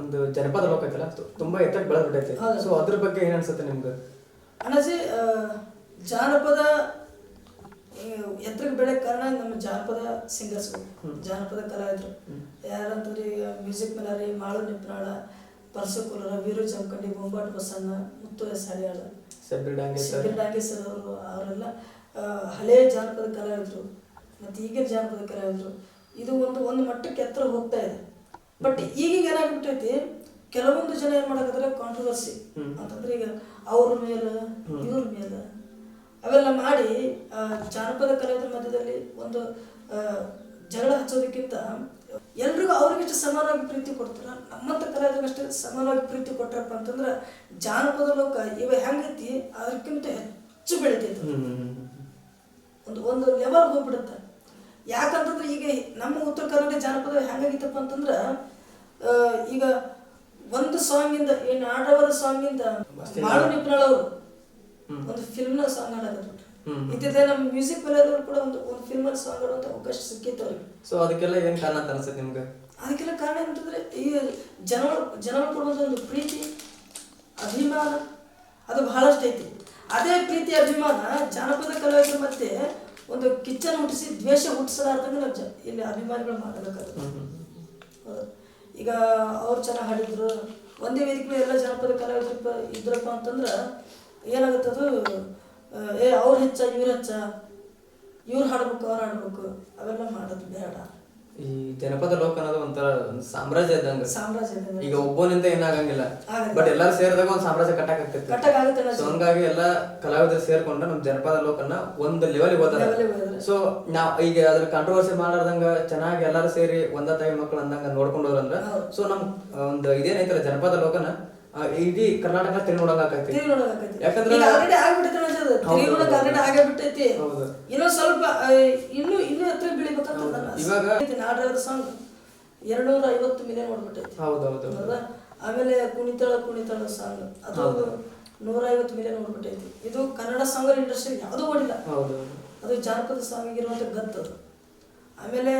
ಒಂದು ಜನಪದ ಲೋಕ ಐತಲ್ಲ ತುಂಬಾ ಎತ್ತರಕ್ಕೆ ಬೆಳೆದ್ಬಿಟ್ಟೈತೆ. ಸೊ ಅದ್ರ ಬಗ್ಗೆ ಏನು ಅನ್ಸುತ್ತೆ ನಿಮ್ಗೆ? ಅಣ್ಣಾಜಿ ಜಾನಪದ ಎತ್ತರಕ್ಕೆ ಬೆಳೆ ಕಾರಣ ನಮ್ಮ ಜಾನಪದ ಸಿಂಗರ್ಸ್ ಜಾನಪದ ಕಲಾವಿದರು. ಯಾರಂತಂದ್ರೆ ಈಗ ಮ್ಯೂಸಿಕ್ ಮೇಲಾರಿ ಮಾಳು ನಿಪ್ರಾಳ ಪರ್ಸಕುಲರ ವೀರು ಜಮಖಂಡಿ ಬೊಂಬಾಟ್ ಬಸಣ್ಣ ಮುತ್ತು ಎಸ್ ಹಳಿಯಾಳ ಡಾಂಗೇಸರ್ ಅವರು ಅವರೆಲ್ಲ ಹಳೆಯ ಜಾನಪದ ಕಲಾವಿದರು. ಮತ್ತು ಈಗಿನ ಜಾನಪದ ಕಲಾವಿದರು ಇದು ಒಂದು ಒಂದು ಮಟ್ಟಕ್ಕೆ ಎತ್ತರ ಹೋಗ್ತಾ ಇದೆ. ಬಟ್ ಈಗೀಗ ಏನಾಗ್ಬಿಟ್ಟೈತಿ? ಕೆಲವೊಂದು ಜನ ಏನು ಮಾಡಕತ್ತಾರೆ? ಕಾಂಟ್ರವರ್ಸಿ ಅಂತಂದ್ರೆ ಈಗ ಅವ್ರ ಮೇಲೆ ಇವ್ರ ಮೇಲೆ. ಅವೆಲ್ಲ ಮಾಡಿ ಜಾನಪದ ಕಲಾವಿದರ ಮಧ್ಯದಲ್ಲಿ ಒಂದು ಜಗಳ ಹಚ್ಚೋದಕ್ಕಿಂತ ಎಲ್ರಿಗೂ ಅವ್ರಿಗಿಷ್ಟು ಸಮಾನವಾಗಿ ಪ್ರೀತಿ ಕೊಡ್ತಾರ. ನಮ್ಮಂತ ಕಲಾವಿದರಿಗಷ್ಟೇ ಸಮಾನವಾಗಿ ಪ್ರೀತಿ ಕೊಟ್ರಪ್ಪ ಅಂತಂದ್ರೆ ಜಾನಪದ ಲೋಕ ಇವ ಹೆಂಗೈತಿ? ಅದಕ್ಕಿಂತ ಹೆಚ್ಚು ಬೆಳಿತೈತಿ. ಒಂದು ಒಂದು ಲೆವೆಲ್ ಹೋಗ್ಬಿಡುತ್ತೆ. ಯಾಕಂತಂದ್ರೆ ಈಗ ನಮ್ಮ ಉತ್ತರ ಕರ್ನಾಟಕ ಜಾನಪದ ಹೆಂಗಾಗಿತ್ತಪ್ಪ ಅಂತಂದ್ರೆ ಈಗ ಒಂದು ಸಾಂಗಿಂದ ಈ ನಾಡವರ ಸಾಂಗಿಂದ ಮಾಡು ಅವರು. ಒಂದು ಫಿಲ್ಮ್ನ ಸಾಂಗ್ ಹಾಡಕತ್ಬಿಟ್ರು ಇದ್ದಿದ್ದೆ ನಮ್ಮ ಮ್ಯೂಸಿಕ್ ಬೆಳೆದವರು ಕೂಡ ಒಂದು ಒಂದು ಫಿಲ್ಮಲ್ಲಿ ಸಾಂಗ್ ಹಾಡುವಂತ ಅವಕಾಶ ಸಿಕ್ಕಿತ್ತು ಅವ್ರಿಗೆ. ಸೊ ಅದಕ್ಕೆಲ್ಲ ಏನು ಕಾರಣ ಅಂತ ಅನ್ಸುತ್ತೆ ನಿಮ್ಗೆ? ಅದಕ್ಕೆಲ್ಲ ಕಾರಣ ಏನಂತಂದ್ರೆ ಈ ಜನ ಜನಗಳು ಕೊಡುವಂಥ ಒಂದು ಪ್ರೀತಿ ಅಭಿಮಾನ ಅದು ಬಹಳಷ್ಟು ಐತಿ. ಅದೇ ಪ್ರೀತಿ ಅಭಿಮಾನ ಜಾನಪದ ಕಲಾವಿದ್ರು ಮಧ್ಯೆ ಒಂದು ಕಿಚ್ಚನ್ನು ಹುಟ್ಟಿಸಿ ದ್ವೇಷ ಹುಟ್ಟಿಸಲಾರ್ದಂಗೆ ನಾವು ಜ ಇಲ್ಲಿ ಅಭಿಮಾನಿಗಳು ಮಾಡಬೇಕಾಗುತ್ತೆ ಈಗ ಅವ್ರು ಚೆನ್ನಾಗಿ ಹಾಡಿದ್ರು ಒಂದೇ ವೇದಿಕೆ ಮೇಲೆ ಎಲ್ಲ ಜನಪದ ಕಲಾವಿದರು ಇದ್ರಪ್ಪ ಅಂತಂದ್ರೆ ಏನಾಗುತ್ತೆ ಅದು ಏ ಅವ್ರು ಹೆಚ್ಚ ಇವ್ರು ಹೆಚ್ಚ ಇವ್ರು ಹಾಡ್ಬೇಕು ಅವ್ರು ಹಾಡ್ಬೇಕು ಅವೆಲ್ಲ ಮಾಡೋದು ಬೇಡ. ಈ ಜನಪದ ಲೋಕ ಅನ್ನೋದು ಒಂಥರ ಸಾಮ್ರಾಜ್ಯ ಇದ್ದಂಗ. ಸಾಮ್ರಾಜ್ಯ ಈಗ ಒಬ್ಬನಿಂದ ಏನಾಗಂಗಿಲ್ಲ. ಬಟ್ ಎಲ್ಲಾರು ಸೇರಿದಾಗ ಒಂದ್ ಸಾಮ್ರಾಜ್ಯ ಕಟ್ಟಕ್ ಆಗ್ತೈತಿ ಸೊ ಹಂಗಾಗಿ ಎಲ್ಲಾ ಕಲಾವಿದರು ಸೇರ್ಕೊಂಡ್ರೆ ನಮ್ ಜನಪದ ಲೋಕನ ಒಂದ್ ಲೆವೆಲ್ ಹೋದ್ರೆ. ಸೊ ನಾವ್ ಈಗ ಅದ್ರ ಕಾಂಟ್ರವರ್ಸಿ ಮಾಡಾರ್ದಂಗ ಚೆನ್ನಾಗಿ ಎಲ್ಲಾರು ಸೇರಿ ಒಂದ ತಾಯಿ ಮಕ್ಕಳು ಅಂದಂಗ ನೋಡ್ಕೊಂಡು ಹೋದ್ರಂದ್ರ ಸೊ ನಮ್ ಒಂದು ಇದೇನೈತಲ್ಲ ಜನಪದ ಲೋಕನ ಇಡೀ ಕರ್ನಾಟಕ ತಿರುಗಿ ನೋಡಂಗ ಆಕೈತಿ ತಿರುಗಿ ಯಾಕಂದ್ರೆ ಈಗ already ಆಗ್ಬಿಟ್ಟೈತೆ ಅನ್ನೋದು ಅದು. ತಿರುಗಿ ನೋಡೋಕೆ already ಆಗೇ ಬಿಟ್ಟೈತಿ. ಹೌದು. ಇನ್ನೂ ಸ್ವಲ್ಪ ಇನ್ನು ಇನ್ನೂ ಹತ್ರ ಬೆಳಿಬೇಕಂತ. ಇವಾಗ- ಐತಿ, ಸಾಂಗ್ ಎರಡ್ನೂರ ಐವತ್ತು ಮಿಲಿಯನ್ ನೋಡ್ಬಿಟ್ಟೈತಿ ಹೌದು ಹೌದಾ? ಆಮೇಲೆ ಕುಣಿತಾಳ ಕುಣಿತಾಳ ಸಾಂಗ್ ಅದು ನೂರ ಐವತ್ತು ಮಿಲಿಯನ್ ನೋಡ್ಬಿಟ್ಟೈತಿ ಇದು ಕನ್ನಡ ಸಾಂಗ್ ಇಂಡಸ್ಟ್ರಿ ಯಾವುದೂ ಓಡಿಲ್ಲ ಹೌದು ಅದು ಜಾನಪದ ಸಾಂಗ್ ಇರುವಂತ ಗತ್ತದು ಆಮೇಲೆ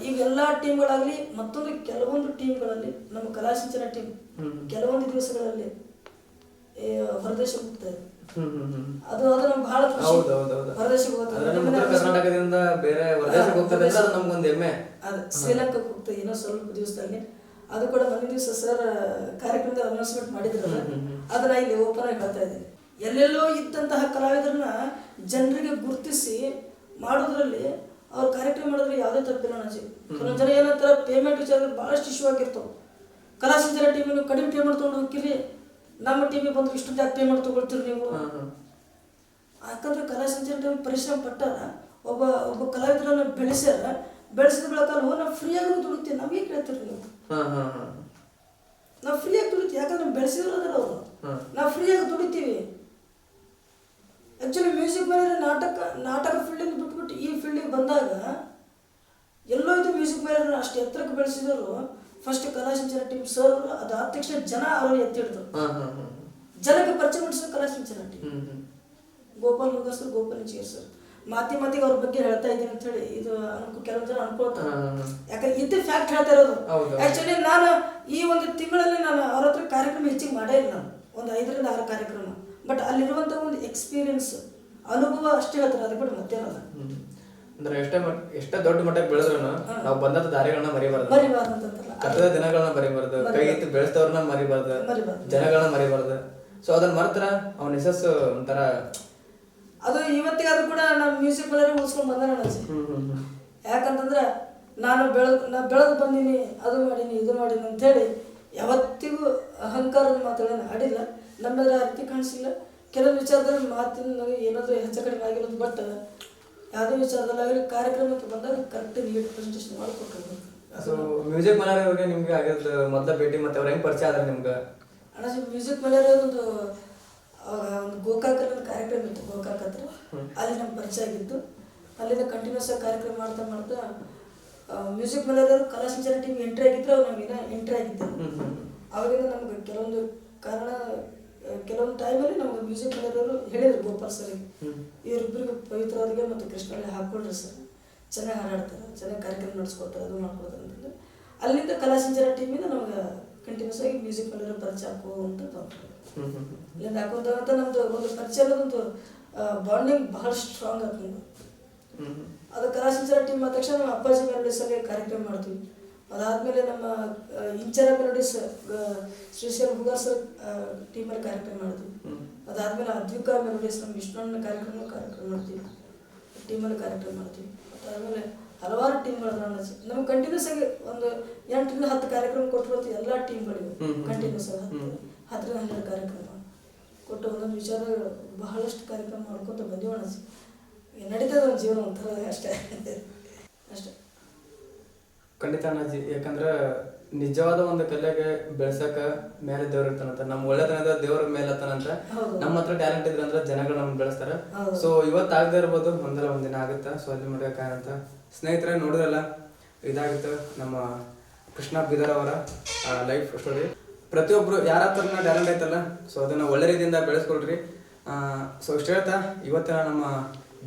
ಈ ಈಗ ಎಲ್ಲ ಟೀಮ್ಗಳಾಗಲಿ ಮತ್ತೊಂದು ಕೆಲವೊಂದು ಟೀಮ್ಗಳಲ್ಲಿ ನಮ್ಮ ಕಲಾಸಿಂಚನ ಟೀಮ್ ಕೆಲವೊಂದು ದಿವಸಗಳಲ್ಲಿ ಈ ಹೊರದೇಶಕ್ಕೆ ಹೋಗ್ತಾ ಇದೆ. ಹ್ಮ್ ಹ್ಮ್ ಹ್ಮ್. ಅದು ಅದು ನಮ್ಗೆ ಬಹಳ ಖುಷಿ. ಹೊರದೇಶಕ್ಕೆ ಕರ್ನಾಟಕದಿಂದ ಬೇರೆ ಹೊರದೇಶಕ್ಕೆ ಹೋಗ್ತದೆ ಅಂದ್ರೆ ಅದು ನಮ್ಗೊಂದು ಹೆಮ್ಮೆ. ಅದು ಶ್ರೀಲಂಕಾಕ್ಕೆ ಏನೋ ಸ್ವಲ್ಪ ದಿವಸದಲ್ಲಿ. ಅದು ಕೂಡ ಮೊನ್ನೆ ದಿವಸ ಸರ್ ಕಾರ್ಯಕ್ರಮದ ಅನೌನ್ಸ್ಮೆಂಟ್ ಮಾಡಿದ್ರಲ್ಲ ಅದನ್ನ ಇಲ್ಲಿ ಓಪನ್ ಆಗಿ ಹೇಳ್ತಾ ಇದ್ದೀನಿ. ಎಲ್ಲೆಲ್ಲೋ ಇದ್ದಂತಹ ಕಲಾವಿದರನ್ನ ಜನರಿಗೆ ಗುರುತಿಸಿ ಮಾಡೋದ್ರಲ್ಲಿ ಅವ್ರ ಕಾರ್ಯಕ್ರಮ ಮಾಡಿದ್ರೆ ಯಾವುದೇ ತಪ್ಪಿಲ್ಲ ಅಣ್ಣಾಜಿ. ಕೆಲವೊಂದು ಜನ ಏನಂತಾರೆ ಪೇಮೆಂಟ್ ವಿಚಾರದಲ್ಲಿ ಭಾಳಷ್ಟು ಇಶ್ಯೂ ಆಗಿರ್ತಾವೆ. ಕಲಾಸಂಚಾರ ಟೀಮಿನ ಕಡಿಮೆ ಪೇಮೆಂಟ್ ತೊಗೊಂಡು ಹೋಗ್ತೀರಿ? ನಮ್ಮ ಟಿವಿ ಬಂದು ಇಷ್ಟು ಜಾಗ ಪೇಮೆಂಟ್ ತೊಗೊಳ್ತೀರಿ ನೀವು? ಯಾಕಂದ್ರೆ ಕಲಾ ಸಂಚಾರ ಟೀಮ್ ಪರಿಶ್ರಮ ಪಟ್ಟಾರ ಒಬ್ಬ ಒಬ್ಬ ಕಲಾವಿದರನ್ನ ಬೆಳೆಸ್ಯಾರ ಬೆಳೆಸಿದ ಬೆಳಕ ನಾವು ನಾವು ಫ್ರೀಯಾಗಿ ದುಡಿತೀವಿ. ನಮಗೆ ಕೇಳ್ತೀರಿ ನೀವು? ನಾವು ಫ್ರೀಯಾಗಿ ದುಡಿತೀವಿ. ಯಾಕಂದ್ರೆ ನಾವು ಬೆಳೆಸಿದ್ರಲ್ಲ ಅವರು. ನಾವು ಫ್ರೀಯಾಗಿ ದುಡಿತೀವಿ. ಆ್ಯಕ್ಚುಲಿ ಮ್ಯೂಸಿಕ್ ಮೇಲೆ ನಾಟಕ ನಾಟಕ ಫೀಲ್ಡಿಂದ ಬಿಟ್ಬಿಟ್ಟು ಈ ಫೀಲ್ಡಿಗೆ ಬಂದಾಗ ಎಲ್ಲೋ ಇದು ಮ್ಯೂಸಿಕ್ ಮೇಲೆ ಅಷ್ಟು ಎತ್ತರಕ್ಕೆ ಬೆಳೆಸಿದವರು ಫಸ್ಟ್ ಕಲಾಶಂಚನ ಟೀಮ್ ಸರ್ ಅದಾದ ತಕ್ಷಣ ಜನ ಅವರು ಎತ್ತಿ ಹಿಡಿದ್ರು ಹಾ ಹಾ ಹಾ. ಜನಕ್ಕೆ ಪರಿಚಯ ಮಾಡಿಸೋ ಕಲಾಶಂಚನ ಟೀಮ್ ಗೋಪಾಲ್ ಮುಗ ಸರ್ ಗೋಪಾಲ್ ಚೇರ್ ಸರ್ ಮಾತಿ ಮಾತಿಗೆ ಅವ್ರ ಬಗ್ಗೆ ಹೇಳ್ತಾ ಇದ್ದೀನಿ ಅಂತ ಹೇಳಿ ಇದು ಅನ್ಕೊ ಕೆಲವು ಜನ ಅನ್ಕೊಳ್ತಾರೆ. ಯಾಕಂದ್ರೆ ಇದ್ದ ಫ್ಯಾಕ್ಟ್ ಹೇಳ್ತಾ ಇರೋದು. ಆಕ್ಚುಲಿ ನಾನು ಈ ಒಂದು ತಿಂಗಳಲ್ಲಿ ನಾನು ಅವ್ರ ಹತ್ರ ಕಾರ್ಯಕ್ರಮ ಹೆಚ್ಚಿಗೆ ಮಾಡೇ ಇಲ್ಲ ನಾನು. ಒಂದು ಐದರಿಂದ ಆರು ಕಾರ್ಯಕ್ರಮ. ಬಟ್ ಅಲ್ಲಿರುವಂಥ ಒಂದು ಎಕ್ಸ್ಪೀರಿಯನ್ಸ್ ಅನುಭವ ಅಷ್ಟೇ ಹೇಳ್ತಾರೆ ಅದು ಬಿಟ್ಟು ಮತ್ತೇನಲ್ಲ. ಅಂದ್ರೆ ಎಷ್ಟೇ ಮಟ್ಟ ಎಷ್ಟೇ ದೊಡ್ಡ ಮಟ್ಟಕ್ಕೆ ಬೆಳೆದ್ರು ನಾವು ಬಂದಂತ ದಾರಿಗಳನ್ನ ಮರಿಬಾರ್ದು. ಕತ್ತದ ದಿನಗಳನ್ನ ಮರಿಬಾರ್ದು. ಕೈ ಎತ್ತಿ ಬೆಳೆಸ್ತವ್ರನ್ನ ಮರಿಬಾರ್ದು. ಜನಗಳನ್ನ ಮರಿಬಾರ್ದು. ಸೊ ಅದನ್ನ ಮರ್ತರ ಅವನ ಯಶಸ್ಸು ಒಂಥರ ಅದು ಇವತ್ತಿಗಾದ್ರೂ ಕೂಡ ನಮ್ಮ ಮ್ಯೂಸಿಕ್ ಮೇಲೆ ಉಳಿಸ್ಕೊಂಡು ಬಂದ ಅಜ್ಜಿ ಯಾಕಂತಂದ್ರೆ ನಾನು ಬೆಳೆದು ನಾ ಬೆಳೆದು ಬಂದೀನಿ ಅದು ಮಾಡೀನಿ ಇದು ಮಾಡೀನಿ ಅಂತೇಳಿ ಯಾವತ್ತಿಗೂ ಅಹಂಕಾರದ ಮಾತುಗಳನ್ನು ಆಡಿಲ್ಲ. ನಮ್ಮೆಲ್ಲ ಅರ್ಥ ಕಾಣಿಸಿಲ್ಲ. ಕೆಲವು ವಿಚಾರದಲ್ಲಿ ಮಾತಿನ ಏನಾದರೂ ಹೆಚ್ಚು ಕಡಿಮೆ ಆಗಿರೋದು ಬಟ್ ಯಾವುದೇ ವಿಚಾರದಲ್ಲಾಗಲಿ ಕಾರ್ಯಕ್ರಮಕ್ಕೆ ಬಂದಾಗ ಕರೆಕ್ಟ್ ನೀಟ್ ಪ್ರೆಸೆಂಟೇಷನ್ ಮಾಡಿಕೊಟ್ರು ಸೊ ಮ್ಯೂಸಿಕ್ ಮನೆಯವ್ರಿಗೆ ನಿಮ್ಗೆ ಆಗಿದ್ದು ಮೊದಲ ಭೇಟಿ ಮತ್ತೆ ಅವ್ರ ಹೆಂಗೆ ಪರಿಚಯ ಆದ್ರೆ ನಿಮ್ಗೆ? ಅಣ್ಣ ಮ್ಯೂಸಿಕ್ ಮೇಲೆ ಒಂದು ಒಂದು ಗೋಕಾಕಲ್ಲಿ ಒಂದು ಕಾರ್ಯಕ್ರಮ ಇತ್ತು ಗೋಕಾಕ್ ಹತ್ರ. ಅಲ್ಲಿ ನಮ್ಗೆ ಪರಿಚಯ ಆಗಿತ್ತು. ಅಲ್ಲಿಂದ ಕಂಟಿನ್ಯೂಸ್ ಆಗಿ ಕಾರ್ಯಕ್ರಮ ಮಾಡ್ತಾ ಮಾಡ್ತಾ ಮ್ಯೂಸಿಕ್ ಮೇಲೆ ಕಲಾ ಸಂಚಾರ ಟೀಮ್ ಎಂಟ್ರಿ ಆಗಿದ್ರು ಅವ್ರು ನಮಗೆ ಎಂಟ್ರಿ ಆಗಿದ್ದರು ಅವಾಗಿಂದ ನಮ್ಗೆ ಕೆಲವೊಂದು ಕಾರಣ ಕೆಲವೊಂದು ಟೈಮಲ್ಲಿ ನಮ್ಗೆ ಮ್ಯೂಸಿಕ್ ಅವರು ಹೇಳಿದ್ರು ಗೋಪಾಲ್ ಸರಿಗೆ ಇವರಿಬ್ಬರಿಗೂ ಪವಿತ್ರವಾದಿಗೆ ಮತ್ತು ಕೃಷ್ಣಲ್ಲಿ ಹಾಕ್ಕೊಳ್ರಿ ಸರ್. ಚೆನ್ನಾಗಿ ಹಾಡಾಡ್ತಾರೆ ಚೆನ್ನಾಗಿ ಕಾರ್ಯಕ್ರಮ ನಡೆಸ್ಕೊಡ್ತಾರೆ ಅದು ಮಾಡ್ಕೊಡ್ತಾರೆ ಅಂತಂದ್ರೆ ಅಲ್ಲಿಂದ ಕಲಾ ಸಂಚಾರ ಟೀಮಿಂದ ನಮ್ಗೆ ಕಂಟಿನ್ಯೂಸ್ ಆಗಿ ಮ್ಯೂಸಿಕ್ ಮೇಲಿರೋ ಪರಿಚಯ ಅಂತ ಇಲ್ಲಿಂದ ಹಾಕೋದಂತ ನಮ್ದು ಒಂದು ಪರಿಚಯ ಅನ್ನೋದೊಂದು ಬಾಂಡಿಂಗ್ ಬಹಳ ಸ್ಟ್ರಾಂಗ್ ಆಗ್ತದೆ ಅದು ಕಲಾ ಸಂಚಾರ ಟೀಮ್ ಆದ ತಕ್ಷಣ ನಾವು ಅಪ್ಪಾಜಿ ಮೇಲೆ ಕಾರ್ಯಕ್ರಮ ಮಾಡ್ತೀವಿ. ಅದಾದ್ಮೇಲೆ ನಮ್ಮ ಇಂಚರ ಮೆಲೋಡಿಸ್ ಶ್ರೀಶೈಲ ಹುಗಾರ್ ಸರ್ ಟೀಮಲ್ಲಿ ಕಾರ್ಯಕ್ರಮ ಮಾಡ್ತೀವಿ ಅದಾದ್ಮೇಲೆ ಅದ್ವಿಕ ಮೆಲೋಡಿಸ್ ನಮ್ಮ ವಿಷ್ಣುವಣ್ಣ ಕಾರ್ಯಕ್ರಮ ಕಾರ್ಯಕ್ರಮ ಮಾಡ್ತೀವಿ. ಟೀಮಲ್ಲಿ ಕಾರ್ಯಕ್ರಮ ಮಾಡ್ತೀವಿ. ಅದಾದ್ಮೇಲೆ ಹಲವಾರು ಟೀಮ್ಗಳು ನಮ್ಗೆ ಕಂಟಿನ್ಯೂಸ್ ಆಗಿ ಒಂದು ಎಂಟರಿಂದ ಹತ್ತು ಕಾರ್ಯಕ್ರಮ ಕೊಟ್ಟಿರೋದು ಎಲ್ಲ ಟೀಮ್ಗಳಿವೆ. ಕಂಟಿನ್ಯೂಸ್ ಆಗಿ ಹತ್ತು ಹತ್ತರಿಂದ ಹನ್ನೆರಡು ಕಾರ್ಯಕ್ರಮ. ಕೊಟ್ಟು ಒಂದೊಂದು ವಿಚಾರ ಬಹಳಷ್ಟು ಕಾರ್ಯಕ್ರಮ ಮಾಡ್ಕೊತ ಬಂದೀವಿ ಅನಿಸಿ ನಡೀತದೆ ಒಂದು ಜೀವನ ಒಂಥರ ಅಷ್ಟೇ. ಅಷ್ಟೇ. ಖಂಡಿತ ಅಣ್ಣಾಜಿ ಯಾಕಂದ್ರ ನಿಜವಾದ ಒಂದು ಕಲೆಗೆ ಬೆಳ್ಸಕ ಮೇಲೆ ದೇವ್ರ ಇರ್ತಾನಂತ ನಮ್ ಒಳ್ಳೆತನದ ದೇವ್ರ ಮೇಲೆ ಹೌದು. ನಮ್ಮ ಹತ್ರ ಟ್ಯಾಲೆಂಟ್ ಇದ್ರ ಅಂದ್ರೆ ಜನಗಳು ನಮ್ಗೆ ಬೆಳೆಸ್ತಾರ. ಸೊ ಇವತ್ತು ಆಗದೆ ಇರ್ಬೋದು ಒಂದಲ್ಲ ಒಂದಿನ ಆಗುತ್ತಾ. ಸೊ ಅಲ್ಲಿ ಅಂತ. ಸ್ನೇಹಿತರೆ ನೋಡಿದ್ರಲ್ಲ? ಇದಾಗುತ್ತೆ ನಮ್ಮ ಕೃಷ್ಣ ಬೀದರ್ ಅವರ ಲೈಫ್ ಸ್ಟೋರಿ ಪ್ರತಿಯೊಬ್ರು ಯಾರ ಹತ್ರನ ಟ್ಯಾಲೆಂಟ್ ಐತಲ್ಲ ಸೊ ಅದನ್ನ ಒಳ್ಳೆ ರೀತಿಯಿಂದ ಬೆಳೆಸ್ಕೊಳ್ರಿ. ಸೊ ಇಷ್ಟ ಹೇಳ್ತಾ ಇವತ್ತಿನ ನಮ್ಮ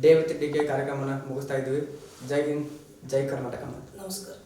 ಡೇ ವಿತ್ ಡಿ ಕೆ ಕಾರ್ಯಕ್ರಮನ ಮುಗಿಸ್ತಾ ಇದ್ವಿ. ಜೈ ಹಿಂದ್ ಜೈ ಕರ್ನಾಟಕ ಅಂತ ನಮಸ್ಕಾರ.